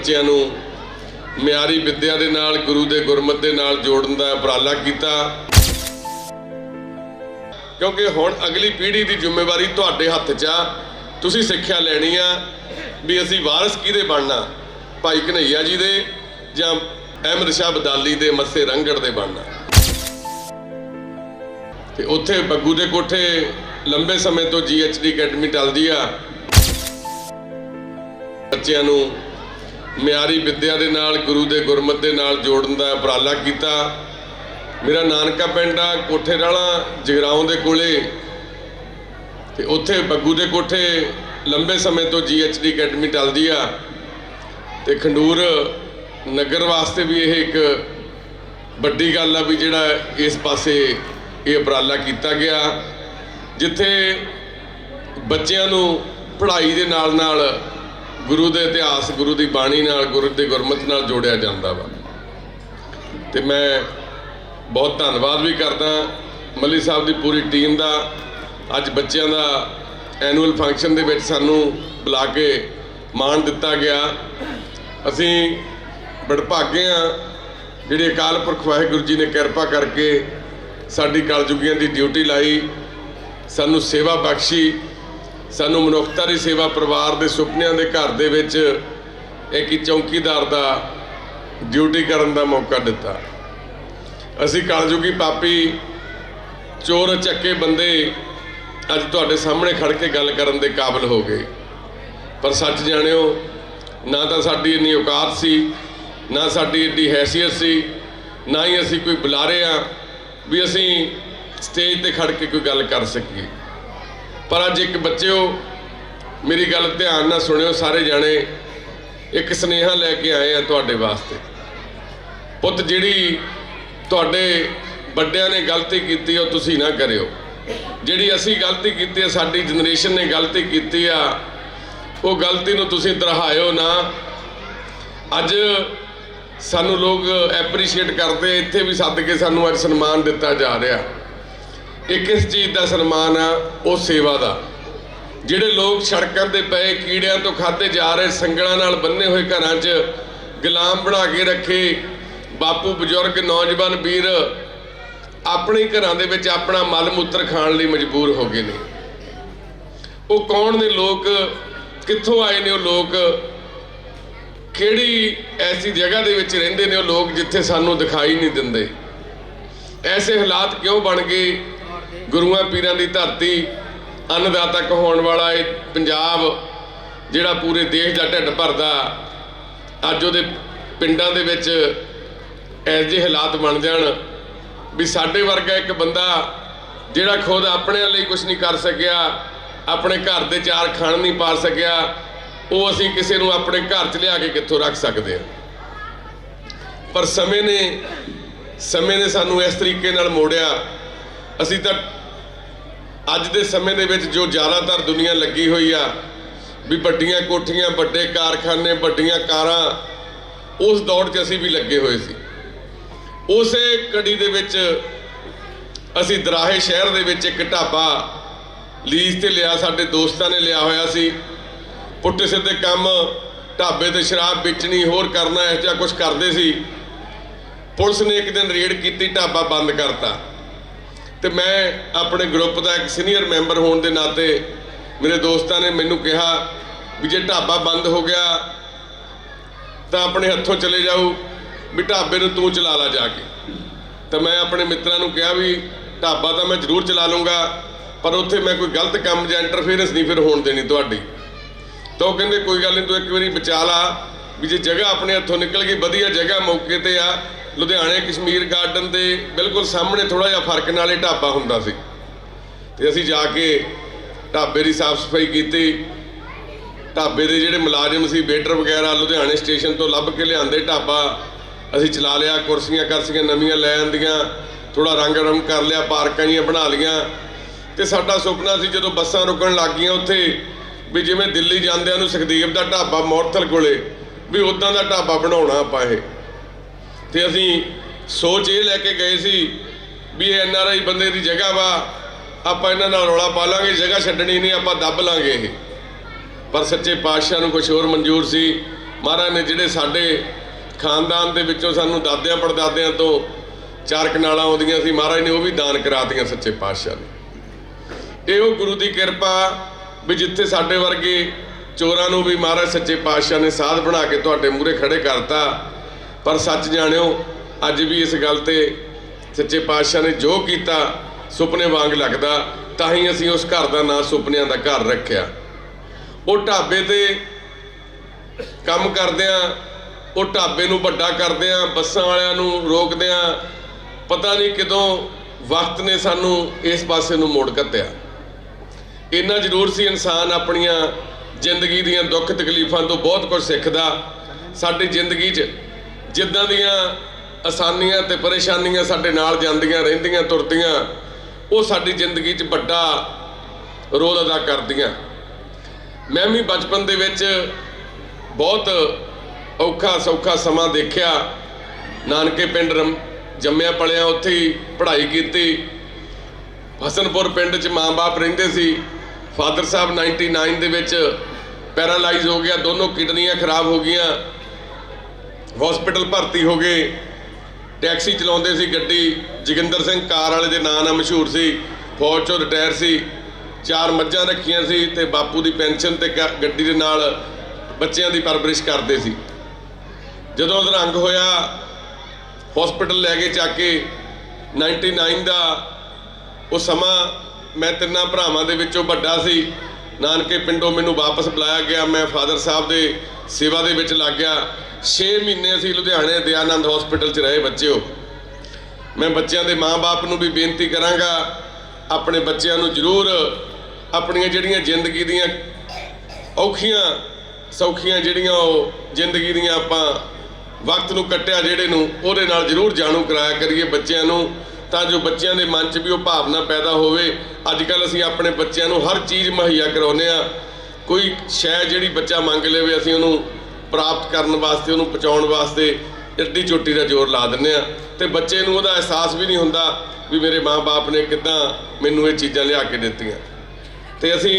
ਬੱਚਿਆਂ ਨੂੰ ਮਿਆਰੀ ਵਿੱਦਿਆ ਦੇ ਨਾਲ, ਗੁਰੂ ਦੇ ਗੁਰਮਤ ਦੇ ਨਾਲ ਜੋੜਨ ਦਾ ਉਪਰਾਲਾ ਕੀਤਾ। ਕਿਉਂਕਿ ਹੁਣ ਅਗਲੀ ਪੀੜ੍ਹੀ ਦੀ ਜ਼ਿੰਮੇਵਾਰੀ ਤੁਹਾਡੇ ਹੱਥ 'ਚ ਆ। ਤੁਸੀਂ ਸਿੱਖਿਆ ਲੈਣੀ ਆ ਵੀ ਅਸੀਂ ਵਾਰਿਸ ਕਿਹਦੇ ਬਣਨਾ? ਭਾਈ ਕਨਈਆ ਜੀ ਦੇ ਜਾਂ ਅਹਿਮਦ ਸ਼ਾਹ ਬਦਾਲੀ ਦੇ ਮੱਸੇ ਰੰਗੜ ਦੇ ਬਣਨਾ? ਤੇ ਉੱਥੇ ਬੱਗੂ ਦੇ ਕੋਠੇ ਲੰਬੇ ਸਮੇਂ ਤੋਂ ਜੀਐਚਡੀ ਅਕੈਡਮੀ ਚੱਲਦੀ ਆ। ਬੱਚਿਆਂ ਨੂੰ ਮਿਆਰੀ ਵਿੱਦਿਆ ਦੇ ਨਾਲ, ਗੁਰੂ ਦੇ ਗੁਰਮਤ ਦੇ ਨਾਲ ਜੋੜਨ ਦਾ ਉਪਰਾਲਾ ਕੀਤਾ। ਮੇਰਾ ਨਾਨਕਾ ਪਿੰਡ ਆ, ਕੋਠੇ ਰਾਲਾ, ਜਗਰਾਉਂ ਦੇ ਕੋਲੇ। ਤੇ ਉੱਥੇ ਬੱਗੂ ਦੇ ਕੋਠੇ ਲੰਬੇ ਸਮੇਂ ਤੋਂ ਜੀਐਚਡੀ ਅਕੈਡਮੀ ਚੱਲਦੀ ਆ। ਤੇ ਖੰਡੂਰ ਨਗਰ ਵਾਸਤੇ ਵੀ ਇਹ ਇੱਕ ਵੱਡੀ ਗੱਲ ਆ ਵੀ ਜਿਹੜਾ ਇਸ ਪਾਸੇ ਇਹ ਉਪਰਾਲਾ ਕੀਤਾ ਗਿਆ। ਜਿੱਥੇ ਬੱਚਿਆਂ ਨੂੰ ਪੜ੍ਹਾਈ ਦੇ ਨਾਲ ਨਾਲ ਗੁਰੂ ਦੇ ਇਤਿਹਾਸ, ਗੁਰੂ ਦੀ ਬਾਣੀ ਨਾਲ, ਗੁਰੂ ਦੇ ਗੁਰਮਤਿ ਨਾਲ ਜੋੜਿਆ ਜਾਂਦਾ ਵਾ। ਤੇ ਮੈਂ ਬਹੁਤ ਧੰਨਵਾਦ ਵੀ ਕਰਦਾ ਮੱਲੀ ਸਾਹਿਬ ਦੀ ਪੂਰੀ ਟੀਮ ਦਾ। ਅੱਜ ਬੱਚਿਆਂ ਦਾ ਐਨੂਅਲ ਫੰਕਸ਼ਨ ਦੇ ਵਿੱਚ ਸਾਨੂੰ ਬੁਲਾ ਕੇ ਮਾਣ ਦਿੱਤਾ ਗਿਆ। ਅਸੀਂ ਬੜਭਾਗੇ ਆ ਜਿਹੜੇ ਅਕਾਲ ਪੁਰਖ ਵਾਹਿਗੁਰੂ ਜੀ ਨੇ ਕਿਰਪਾ ਕਰਕੇ ਸਾਡੀ ਕਲਯੁਗੀਆਂ ਦੀ ਡਿਊਟੀ ਲਾਈ। ਸਾਨੂੰ ਸੇਵਾ ਬਖਸ਼ੀ। ਸਾਨੂੰ ਮਨੁੱਖਤਾ ਦੀ ਸੇਵਾ ਪਰਿਵਾਰ ਦੇ ਸੁਪਨਿਆਂ ਦੇ ਘਰ ਦੇ ਵਿੱਚ ਇੱਕ ਚੌਕੀਦਾਰ ਦਾ ਡਿਊਟੀ ਕਰਨ ਦਾ ਮੌਕਾ ਦਿੱਤਾ। ਅਸੀਂ ਕਲਯੁਗੀ ਪਾਪੀ ਚੋਰ ਚੱਕੇ ਬੰਦੇ ਅੱਜ ਤੁਹਾਡੇ ਸਾਹਮਣੇ ਖੜ ਕੇ ਗੱਲ ਕਰਨ ਦੇ ਕਾਬਿਲ ਹੋ ਗਏ। ਪਰ ਸੱਚ ਜਾਣਿਓ, ਨਾ ਤਾਂ ਸਾਡੀ ਇੰਨੀ ਔਕਾਤ ਸੀ, ਨਾ ਸਾਡੀ ਇੰਨੀ ਹੈਸੀਅਤ ਸੀ, ਨਾ ਹੀ ਅਸੀਂ ਕੋਈ ਬੁਲਾਰੇ ਆ ਵੀ ਅਸੀਂ ਸਟੇਜ ਤੇ ਖੜ ਕੇ ਕੋਈ ਗੱਲ ਕਰ ਸਕੀਏ। ਪਰ ਅੱਜ ਇੱਕ ਬੱਚਿਓ, ਮੇਰੀ ਗੱਲ ਧਿਆਨ ਨਾਲ ਸੁਣਿਓ ਸਾਰੇ ਜਾਣੇ। ਇੱਕ ਸਨੇਹਾ ਲੈ ਕੇ ਆਏ ਆ ਤੁਹਾਡੇ ਵਾਸਤੇ। ਪੁੱਤ, ਜਿਹੜੀ ਤੁਹਾਡੇ ਵੱਡਿਆਂ ਨੇ ਗਲਤੀ ਕੀਤੀ ਉਹ ਤੁਸੀਂ ਨਾ ਕਰਿਓ। ਜਿਹੜੀ ਅਸੀਂ ਗਲਤੀ ਕੀਤੀ ਹੈ ਸਾਡੀ ਜਨਰੇਸ਼ਨ ਨੇ ਗਲਤੀ ਕੀਤੀ ਆ, ਉਹ ਗਲਤੀ ਨੂੰ ਤੁਸੀਂ ਦਰਹਾਇਓ ਨਾ। ਅੱਜ ਸਾਨੂੰ ਲੋਕ ਐਪਰੀਸ਼ੀਏਟ ਕਰਦੇ, ਇੱਥੇ ਵੀ ਸੱਦ ਕੇ ਸਾਨੂੰ ਅੱਜ ਸਨਮਾਨ ਦਿੱਤਾ ਜਾ ਰਿਹਾ। ਇਹ ਕਿਸ ਚੀਜ਼ ਦਾ ਸਨਮਾਨ ਆ, ਉਹ ਸੇਵਾ ਦਾ। ਜਿਹੜੇ ਲੋਕ ਸੜਕਾਂ ਤੇ ਪਏ, ਕੀੜਿਆਂ ਤੋਂ ਖਾਦੇ ਜਾ ਰਹੇ, ਸੰਗਲਾਂ ਨਾਲ ਬੰਨੇ ਹੋਏ ਘਰਾਂ 'ਚ ਗੁਲਾਮ ਬਣਾ ਕੇ ਰੱਖੇ, ਬਾਪੂ ਬਜ਼ੁਰਗ, ਨੌਜਵਾਨ ਵੀਰ ਆਪਣੇ ਘਰਾਂ ਦੇ ਵਿੱਚ ਆਪਣਾ ਮਲ ਮੂਤਰ ਖਾਣ ਲਈ ਮਜਬੂਰ ਹੋ ਗਏ ਨੇ। ਉਹ ਕੌਣ ਨੇ ਲੋਕ? ਕਿੱਥੋਂ ਆਏ ਨੇ ਉਹ ਲੋਕ? ਕਿਹੜੀ ਐਸੀ ਜਗ੍ਹਾ ਦੇ ਵਿੱਚ ਰਹਿੰਦੇ ਨੇ ਉਹ ਲੋਕ ਜਿੱਥੇ ਸਾਨੂੰ ਦਿਖਾਈ ਨਹੀਂ ਦਿੰਦੇ? ਐਸੇ ਹਾਲਾਤ ਕਿਉਂ ਬਣ ਗਏ? ਗੁਰੂਆਂ ਪੀਰਾਂ ਦੀ ਧਰਤੀ ਅੰਨਦਾਤਾ ਕਹਾਉਣ ਵਾਲਾ ਇਹ ਪੰਜਾਬ, ਜਿਹੜਾ ਪੂਰੇ ਦੇਸ਼ ਦਾ ਢਿੱਡ ਭਰਦਾ, ਅੱਜ ਉਹਦੇ ਪਿੰਡਾਂ ਦੇ ਵਿੱਚ ਐਸੇ ਜਿਹੇ ਹਾਲਾਤ ਬਣ ਜਾਣ ਵੀ ਸਾਡੇ ਵਰਗਾ ਇੱਕ ਬੰਦਾ ਜਿਹੜਾ ਖੁਦ ਆਪਣੇ ਲਈ ਕੁਝ ਨਹੀਂ ਕਰ ਸਕਿਆ, ਆਪਣੇ ਘਰ ਦੇ ਚਾਰ ਖਾਣ ਨਹੀਂ ਪਾ ਸਕਿਆ, ਉਹ ਅਸੀਂ ਕਿਸੇ ਨੂੰ ਆਪਣੇ ਘਰ 'ਚ ਲਿਆ ਕੇ ਕਿੱਥੋਂ ਰੱਖ ਸਕਦੇ ਹਾਂ? ਪਰ ਸਮੇਂ ਨੇ ਸਮੇਂ ਨੇ ਸਾਨੂੰ ਇਸ ਤਰੀਕੇ ਨਾਲ ਮੋੜਿਆ। ਅਸੀਂ ਤਾਂ ਅੱਜ ਦੇ ਸਮੇਂ ਦੇ ਵਿੱਚ ਜੋ ਜ਼ਿਆਦਾਤਰ ਦੁਨੀਆ ਲੱਗੀ ਹੋਈ ਆ, ਵੀ ਵੱਡੀਆਂ ਕੋਠੀਆਂ, ਵੱਡੇ ਕਾਰਖਾਨੇ, ਵੱਡੀਆਂ ਕਾਰਾਂ, ਉਸ ਦੌੜ 'ਚ ਅਸੀਂ ਵੀ ਲੱਗੇ ਹੋਏ ਸੀ। ਉਸੇ ਕੜੀ ਦੇ ਵਿੱਚ ਅਸੀਂ ਦਰਾਹੇ ਸ਼ਹਿਰ ਦੇ ਵਿੱਚ ਇੱਕ ਢਾਬਾ ਲੀਜ਼ ਤੇ ਲਿਆ, ਸਾਡੇ ਦੋਸਤਾਂ ਨੇ ਲਿਆ ਹੋਇਆ ਸੀ। ਪੁੱਠੇ ਸਿੱਧੇ ਕੰਮ, ਢਾਬੇ ਤੇ ਸ਼ਰਾਬ ਵੇਚਣੀ, ਹੋਰ ਕਰਨਾ, ਇਹ ਜਿਹਾ ਕੁਝ ਕਰਦੇ ਸੀ। ਪੁਲਿਸ ਨੇ ਇੱਕ ਦਿਨ ਰੇਡ ਕੀਤੀ, ਢਾਬਾ ਬੰਦ ਕਰਤਾ। ਤੇ ਮੈਂ ਆਪਣੇ ਗਰੁੱਪ ਦਾ ਇੱਕ ਸੀਨੀਅਰ ਮੈਂਬਰ ਹੋਣ ਦੇ ਨਾਤੇ ਮੇਰੇ ਦੋਸਤਾਂ ਨੇ ਮੈਨੂੰ ਕਿਹਾ ਵੀ ਜੇ ਢਾਬਾ ਬੰਦ ਹੋ ਗਿਆ ਤਾਂ ਆਪਣੇ ਹੱਥੋਂ ਚਲੇ ਜਾਊ ਵੀ ਢਾਬੇ ਨੂੰ ਤੂੰ ਚਲਾ ਲਾ ਜਾ ਕੇ। ਤਾਂ ਮੈਂ ਆਪਣੇ ਮਿੱਤਰਾਂ ਨੂੰ ਕਿਹਾ ਵੀ ਢਾਬਾ ਤਾਂ ਮੈਂ ਜ਼ਰੂਰ ਚਲਾ ਲੂੰਗਾ ਪਰ ਉੱਥੇ ਮੈਂ ਕੋਈ ਗਲਤ ਕੰਮ ਜਾਂ ਇੰਟਰਫੇਰੈਂਸ ਨਹੀਂ ਫਿਰ ਹੋਣ ਦੇਣੀ ਤੁਹਾਡੀ। ਤਾਂ ਉਹ ਕਹਿੰਦੇ, ਕੋਈ ਗੱਲ ਨਹੀਂ, ਤੂੰ ਇੱਕ ਵਾਰੀ ਬਚਾ ਲਾ। ਵੀ ਜੇ ਜਗ੍ਹਾ ਆਪਣੇ ਹੱਥੋਂ ਨਿਕਲ ਗਈ, ਵਧੀਆ ਜਗ੍ਹਾ ਮੌਕੇ ਤੇ ਆ। ਲੁਧਿਆਣੇ, ਕਸ਼ਮੀਰ ਗਾਰਡਨ ਦੇ ਬਿਲਕੁਲ ਸਾਹਮਣੇ ਥੋੜਾ ਜਿਹਾ ਫ਼ਰਕ ਨਾਲ ਇਹ ਢਾਬਾ ਹੁੰਦਾ ਸੀ। ਤੇ ਅਸੀਂ ਜਾ ਕੇ ਢਾਬੇ ਦੀ ਸਾਫ਼ ਸਫ਼ਾਈ ਕੀਤੀ। ਢਾਬੇ ਦੇ ਜਿਹੜੇ ਮੁਲਾਜ਼ਮ ਸੀ ਵੇਟਰ ਵਗੈਰਾ ਲੁਧਿਆਣੇ ਸਟੇਸ਼ਨ ਤੋਂ ਲੱਭ ਕੇ ਲਿਆਂਦੇ ਢਾਬਾ। ਅਸੀਂ ਚਲਾ ਲਿਆ, ਕੁਰਸੀਆਂ ਕਰਸੀਆਂ ਨਵੀਆਂ ਲੈ ਆਂਦੀਆਂ ਥੋੜਾ ਰੰਗ ਰੰਗ ਕਰ ਲਿਆ, ਪਾਰਕਾਂ ਜੀਆਂ ਬਣਾ ਲੀਆਂ। ਤੇ ਸਾਡਾ ਸੁਪਨਾ ਸੀ ਜਦੋਂ ਬੱਸਾਂ ਰੁਕਣ ਲੱਗ ਗਈਆਂ ਉੱਥੇ, ਵੀ ਜਿਵੇਂ ਦਿੱਲੀ ਜਾਂਦਿਆਂ ਨੂੰ ਸੁਖਦੇਵ ਦਾ ਢਾਬਾ ਮੋਰਥਲ ਕੋਲੇ ਵੀ ਉਦਾਂ ਦਾ ਢਾਬਾ ਬਣਾਉਣਾ ਆਪਾਂ ਇਹ। ਤੇ ਅਸੀਂ ਸੋਚ ਇਹ ਲੈ ਕੇ ਗਏ ਸੀ ਵੀ ਇਹ ਐਨ ਆਰ ਆਈ ਬੰਦੇ ਦੀ ਜਗ੍ਹਾ ਵਾ, ਆਪਾਂ ਇਹਨਾਂ ਨਾਲ ਰੌਲਾ ਪਾ ਲਾਂਗੇ, ਜਗ੍ਹਾ ਛੱਡਣੀ ਨਹੀਂ, ਆਪਾਂ ਦੱਬ ਲਾਂਗੇ ਇਹ। ਪਰ ਸੱਚੇ ਪਾਤਸ਼ਾਹ ਨੂੰ ਕੁਝ ਹੋਰ ਮਨਜ਼ੂਰ ਸੀ। ਮਹਾਰਾਜ ਨੇ ਜਿਹੜੇ ਸਾਡੇ ਖਾਨਦਾਨ ਦੇ ਵਿੱਚੋਂ ਸਾਨੂੰ ਦਾਦਿਆਂ ਪੜਦਾਦਿਆਂ ਤੋਂ ਚਾਰ ਕਨਾਲਾਂ ਆਉਂਦੀਆਂ ਸੀ, ਮਹਾਰਾਜ ਨੇ ਉਹ ਵੀ ਦਾਨ ਕਰਾਤੀਆਂ ਸੱਚੇ ਪਾਤਸ਼ਾਹ ਨੇ। ਇਹ ਉਹ ਗੁਰੂ ਦੀ ਕਿਰਪਾ ਵੀ ਜਿੱਥੇ ਸਾਡੇ ਵਰਗੇ ਚੋਰਾਂ ਨੂੰ ਵੀ ਮਹਾਰਾਜ ਸੱਚੇ ਪਾਤਸ਼ਾਹ ਨੇ ਸਾਧ ਬਣਾ ਕੇ ਤੁਹਾਡੇ ਮੂਹਰੇ ਖੜੇ ਕਰਤਾ। ਪਰ ਸੱਚ ਜਾਣਿਓ, ਅੱਜ ਵੀ ਇਸ ਗੱਲ ਤੇ ਸੱਚੇ ਪਾਤਸ਼ਾਹ ਨੇ ਜੋ ਕੀਤਾ, ਸੁਪਨੇ ਵਾਂਗ ਲੱਗਦਾ, ਤਾਂ ਹੀ ਅਸੀਂ ਉਸ ਘਰ ਦਾ ਨਾਂ ਸੁਪਨਿਆਂ ਦਾ ਘਰ ਰੱਖਿਆ। ਉਹ ਢਾਬੇ ਤੇ ਕੰਮ ਕਰਦਿਆਂ, ਉਹ ਢਾਬੇ ਨੂੰ ਵੱਡਾ ਕਰਦਿਆਂ, ਬੱਸਾਂ ਵਾਲਿਆਂ ਨੂੰ ਰੋਕਦਿਆਂ, ਪਤਾ ਨਹੀਂ ਕਿਦੋਂ ਵਕਤ ਨੇ ਸਾਨੂੰ ਇਸ ਪਾਸੇ ਨੂੰ ਮੋੜ ਕੱਤਿਆ। ਇੰਨਾ ਜ਼ਰੂਰ ਸੀ ਇਨਸਾਨ ਆਪਣੀਆਂ ਜ਼ਿੰਦਗੀ ਦੀਆਂ ਦੁੱਖ ਤਕਲੀਫਾਂ ਤੋਂ ਬਹੁਤ ਕੁਝ ਸਿੱਖਦਾ। ਸਾਡੀ ਜ਼ਿੰਦਗੀ 'ਚ ਜਿੱਦਾਂ ਦੀਆਂ ਆਸਾਨੀਆਂ ਤੇ ਪਰੇਸ਼ਾਨੀਆਂ ਸਾਡੇ ਨਾਲ ਜਾਂਦੀਆਂ, ਰਹਿੰਦੀਆਂ, ਤੁਰਦੀਆਂ, ਉਹ ਸਾਡੀ ਜ਼ਿੰਦਗੀ 'ਚ ਵੱਡਾ ਰੋਲ ਅਦਾ ਕਰਦੀਆਂ। ਮੈਂ ਵੀ ਬਚਪਨ ਦੇ ਵਿੱਚ ਬਹੁਤ ਔਖਾ ਸੌਖਾ ਸਮਾਂ ਦੇਖਿਆ। ਨਾਨਕੇ ਪਿੰਡ ਰਮ- ਜੰਮਿਆ ਪਲਿਆ ਉੱਥੇ ਹੀ ਪੜ੍ਹਾਈ ਕੀਤੀ। ਹਸਨਪੁਰ ਪਿੰਡ 'ਚ ਮਾਂ-ਬਾਪ ਰਹਿੰਦੇ ਸੀ। ਫਾਦਰ ਸਾਹਿਬ 99 ਦੇ ਵਿੱਚ ਪੈਰਾਲਾਈਜ਼ ਹੋ ਗਿਆ, ਦੋਨੋਂ ਕਿਡਨੀਆਂ ਖਰਾਬ ਹੋ ਗਈਆਂ। ਹਸਪੀਟਲ ਭਰਤੀ ਹੋ ਗਏ। ਟੈਕਸੀ ਚਲਾਉਂਦੇ ਸੀ ਗੱਡੀ। ਜੋਗਿੰਦਰ ਸਿੰਘ ਕਾਰ ਵਾਲੇ ਦੇ ਨਾਂ ਨਾਲ ਮਸ਼ਹੂਰ ਸੀ। ਫੌਜ ਚੋਂ ਰਿਟਾਇਰ ਸੀ। ਚਾਰ ਮੱਝਾਂ ਰੱਖੀਆਂ ਸੀ ਤੇ ਬਾਪੂ ਦੀ ਪੈਨਸ਼ਨ ਤੇ ਗ- ਗੱਡੀ ਦੇ ਨਾਲ ਬੱਚਿਆਂ ਦੀ ਪਰਵਰਿਸ਼ ਕਰਦੇ ਸੀ। ਜਦੋਂ ਅਧਰੰਗ ਹੋਇਆ, ਹਸਪੀਟਲ ਲੈ ਕੇ ਚੱਕ ਕੇ 99 ਦਾ ਉਹ ਸਮਾਂ ਮੈਂ ਤਿੰਨਾਂ ਭਰਾਵਾਂ ਦੇ ਵਿੱਚੋਂ ਵੱਡਾ ਸੀ। ਨਾਨਕੇ ਪਿੰਡੋਂ ਮੈਨੂੰ ਵਾਪਸ ਬੁਲਾਇਆ ਗਿਆ। ਮੈਂ ਫਾਦਰ ਸਾਹਿਬ ਦੇ ਸੇਵਾ ਦੇ ਵਿੱਚ ਲੱਗ ਗਿਆ। 6 ਮਹੀਨੇ ਅਸੀਂ ਲੁਧਿਆਣੇ ਦਿਆਨੰਦ ਹਸਪੀਟਲ 'ਚ ਰਹੇ ਬੱਚਿਓ। ਮੈਂ ਬੱਚਿਆਂ ਦੇ ਮਾਪੇ ਨੂੰ ਵੀ ਬੇਨਤੀ ਕਰਾਂਗਾ, ਆਪਣੇ ਬੱਚਿਆਂ ਨੂੰ ਜ਼ਰੂਰ ਆਪਣੀਆਂ ਜਿਹੜੀਆਂ ਜ਼ਿੰਦਗੀ ਦੀਆਂ ਔਖੀਆਂ, ਸੌਖੀਆਂ ਜਿਹੜੀਆਂ ਉਹ ਜ਼ਿੰਦਗੀ ਦੀਆਂ ਆਪਾਂ ਵਕਤ ਨੂੰ ਕੱਟਿਆ ਜਿਹੜੇ ਨੂੰ, ਉਹਦੇ ਨਾਲ ਜ਼ਰੂਰ ਜਾਣੂ ਕਰਾਇਆ ਕਰੀਏ ਬੱਚਿਆਂ ਨੂੰ। ਤਾਂ ਜੋ ਬੱਚਿਆਂ ਦੇ ਮਨ 'ਚ ਵੀ ਉਹ ਭਾਵਨਾ ਪੈਦਾ ਹੋਵੇ। ਅੱਜ ਕੱਲ ਅਸੀਂ ਆਪਣੇ ਬੱਚਿਆਂ ਨੂੰ ਹਰ ਚੀਜ਼ ਮੁਹੱਈਆ ਕਰਾਉਂਦੇ ਆ ਕੋਈ ਸ਼ੈ ਜਿਹੜੀ ਬੱਚਾ ਮੰਗ ਲਵੇ, ਅਸੀਂ ਉਹਨੂੰ ਪ੍ਰਾਪਤ ਕਰਨ ਵਾਸਤੇ, ਉਹਨੂੰ ਪਹੁੰਚਾਉਣ ਵਾਸਤੇ ਇੱਡੀ ਚੋਟੀ ਦਾ ਜ਼ੋਰ ਲਾ ਦਿੰਦੇ ਆ ਤੇ ਬੱਚੇ ਨੂੰ ਉਹਦਾ ਅਹਿਸਾਸ ਵੀ ਨਹੀਂ ਹੁੰਦਾ ਵੀ ਮੇਰੇ ਮਾਪੇ ਨੇ ਕਿੱਦਾਂ ਮੈਨੂੰ ਇਹ ਚੀਜ਼ਾਂ ਲਿਆ ਕੇ ਦਿੱਤੀਆਂ। ਤੇ ਅਸੀਂ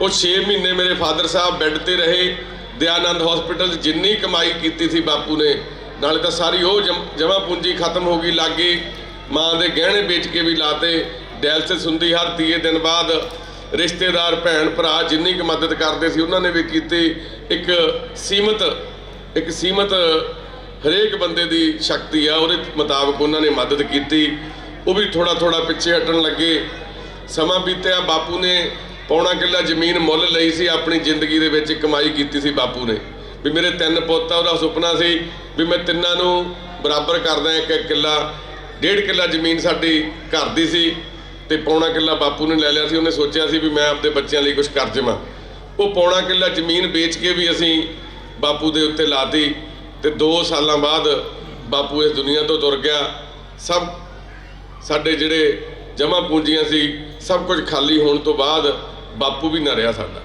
ਉਹ 6 ਮਹੀਨੇ ਮੇਰੇ ਫਾਦਰ ਸਾਹਿਬ ਬੈੱਡ ਤੇ ਰਹੇ। ਦਿਆਨੰਦ ਹਸਪੀਟਲ 'ਚ ਜਿੰਨੀ ਕਮਾਈ ਕੀਤੀ ਸੀ ਬਾਪੂ ਨੇ, ਨਾਲੇ ਤਾਂ ਸਾਰੀ ਉਹ ਜਮਾ ਪੂੰਜੀ ਖਤਮ ਹੋ ਗਈ, ਲਾਗੇ ਮਾਂ ਦੇ ਗਹਿਣੇ ਵੇਚ ਕੇ ਵੀ ਲਾਤੇ ਡਾਇਲਸਿਸ ਸੁਣਦੀ ਹਰ ਤੀਏ ਦਿਨ ਬਾਅਦ। ਰਿਸ਼ਤੇਦਾਰ, ਭੈਣ, ਭਰਾ ਜਿੰਨੀ ਕੁ ਮਦਦ ਕਰਦੇ ਸੀ, ਉਹਨਾਂ ਨੇ ਵੀ ਕੀਤੀ ਇੱਕ ਸੀਮਤ ਇੱਕ ਸੀਮਤ ਹਰੇਕ ਬੰਦੇ ਦੀ ਸ਼ਕਤੀ ਆ, ਉਹਦੇ ਮੁਤਾਬਕ ਉਹਨਾਂ ਨੇ ਮਦਦ ਕੀਤੀ। ਉਹ ਵੀ ਥੋੜਾ ਥੋੜਾ ਪਿੱਛੇ ਹਟਣ ਲੱਗੇ। ਸਮਾਂ ਬੀਤਿਆ, ਬਾਪੂ ਨੇ ਪੌਣਾ ਕਿੱਲਾ ਜ਼ਮੀਨ ਮੁੱਲ ਲਈ ਸੀ, ਆਪਣੀ ਜ਼ਿੰਦਗੀ ਦੇ ਵਿੱਚ ਕਮਾਈ ਕੀਤੀ ਸੀ ਬਾਪੂ ਨੇ। ਵੀ ਮੇਰੇ ਤਿੰਨ ਪੁੱਤ ਆ, ਉਹਦਾ ਸੁਪਨਾ ਸੀ ਵੀ ਮੈਂ ਤਿੰਨਾਂ ਨੂੰ ਬਰਾਬਰ ਕਰਦਾ ਇੱਕ ਇੱਕ ਕਿੱਲਾ ਡੇਢ ਕਿੱਲਾ ਜ਼ਮੀਨ ਸਾਡੀ ਘਰ ਦੀ ਸੀ ਤੇ ਪੌਣਾ ਕਿੱਲਾ ਬਾਪੂ ਨੇ ਲੈ ਲਿਆ ਸੀ। ਉਹਨੇ ਸੋਚਿਆ ਸੀ ਵੀ ਮੈਂ ਆਪਦੇ ਬੱਚਿਆਂ ਲਈ ਕੁਝ ਕਰ ਜਾਵਾਂ ਉਹ ਪੌਣਾ ਕਿੱਲਾ ਜ਼ਮੀਨ ਵੇਚ ਕੇ ਵੀ ਅਸੀਂ ਬਾਪੂ ਦੇ ਉੱਤੇ ਲਾਤੀ ਤੇ 2 ਸਾਲਾਂ ਬਾਅਦ ਬਾਪੂ ਇਸ ਦੁਨੀਆ ਤੋਂ ਤੁਰ ਗਿਆ। ਸਭ ਸਾਡੇ ਜਿਹੜੇ ਜਮਾ ਪੂੰਜੀਆਂ ਸੀ, ਸਭ ਕੁਝ ਖਾਲੀ ਹੋਣ ਤੋਂ ਬਾਅਦ ਬਾਪੂ ਵੀ ਨਾ ਰਿਹਾ ਸਾਡਾ।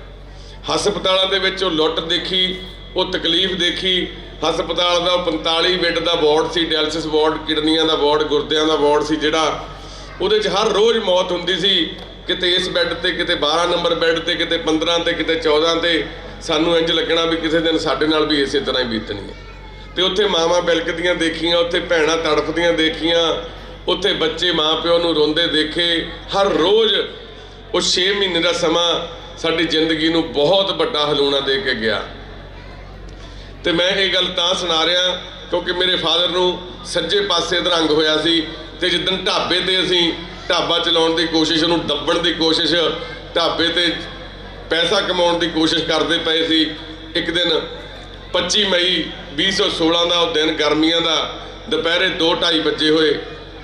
ਹਸਪਤਾਲਾਂ ਦੇ ਵਿੱਚ ਉਹ ਲੁੱਟ ਦੇਖੀ, ਉਹ ਤਕਲੀਫ ਦੇਖੀ ਹਸਪਤਾਲ ਦਾ ਉਹ 45 ਬੈੱਡ ਦਾ ਵਾਰਡ ਸੀ, ਡਾਇਲਸਿਸ ਵਾਰਡ, ਕਿਡਨੀਆਂ ਦਾ ਵਾਰਡ, ਗੁਰਦਿਆਂ ਦਾ ਵਾਰਡ ਸੀ ਜਿਹੜਾ ਉਹਦੇ 'ਚ ਹਰ ਰੋਜ਼ ਮੌਤ ਹੁੰਦੀ ਸੀ। ਕਿਤੇ ਇਸ ਬੈੱਡ ਤੇ, ਕਿਤੇ 12 ਨੰਬਰ ਬੈੱਡ ਤੇ, ਕਿਤੇ 15 ਤੇ, ਕਿਤੇ 14 ਤੇ। ਸਾਨੂੰ ਇੰਜ ਲੱਗਣਾ ਵੀ ਕਿਸੇ ਦਿਨ ਸਾਡੇ ਨਾਲ ਵੀ ਇਸੇ ਤਰ੍ਹਾਂ ਹੀ ਬੀਤਣੀ ਹੈ। ਤੇ ਉੱਥੇ ਮਾਵਾਂ ਬਿਲਕਦੀਆਂ ਦੇਖੀਆਂ, ਉੱਥੇ ਭੈਣਾਂ ਤੜਫਦੀਆਂ ਦੇਖੀਆਂ, ਉੱਥੇ ਬੱਚੇ ਮਾਪਿਓ ਨੂੰ ਰੋਂਦੇ ਦੇਖੇ। ਹਰ ਰੋਜ਼ ਉਹ 6 ਮਹੀਨੇ ਦਾ ਸਮਾਂ ਸਾਡੀ ਜ਼ਿੰਦਗੀ ਨੂੰ ਬਹੁਤ ਵੱਡਾ ਹਲੂਣਾ ਦੇ ਕੇ ਗਿਆ। ਤੇ ਮੈਂ ਇਹ ਗੱਲ ਤਾਂ ਸੁਣਾ ਰਿਹਾ ਕਿਉਂਕਿ ਮੇਰੇ ਫਾਦਰ ਨੂੰ ਸੱਜੇ ਪਾਸੇ ਅਧਰੰਗ ਹੋਇਆ ਸੀ ਤੇ ਜਿੱਦਣ ਢਾਬੇ ਤੇ ਅਸੀਂ ਢਾਬਾ ਚਲਾਉਣ ਦੀ ਕੋਸ਼ਿਸ਼, ਉਹਨੂੰ ਦੱਬਣ ਦੀ ਕੋਸ਼ਿਸ਼, ਢਾਬੇ ਤੇ ਪੈਸਾ ਕਮਾਉਣ ਦੀ ਕੋਸ਼ਿਸ਼ ਕਰਦੇ ਪਏ ਸੀ, ਇੱਕ ਦਿਨ 25 ਮਈ 2016 ਦਾ ਉਹ ਦਿਨ ਗਰਮੀਆਂ ਦਾ, ਦੁਪਹਿਰੇ 2:30 ਵਜੇ ਹੋਏ,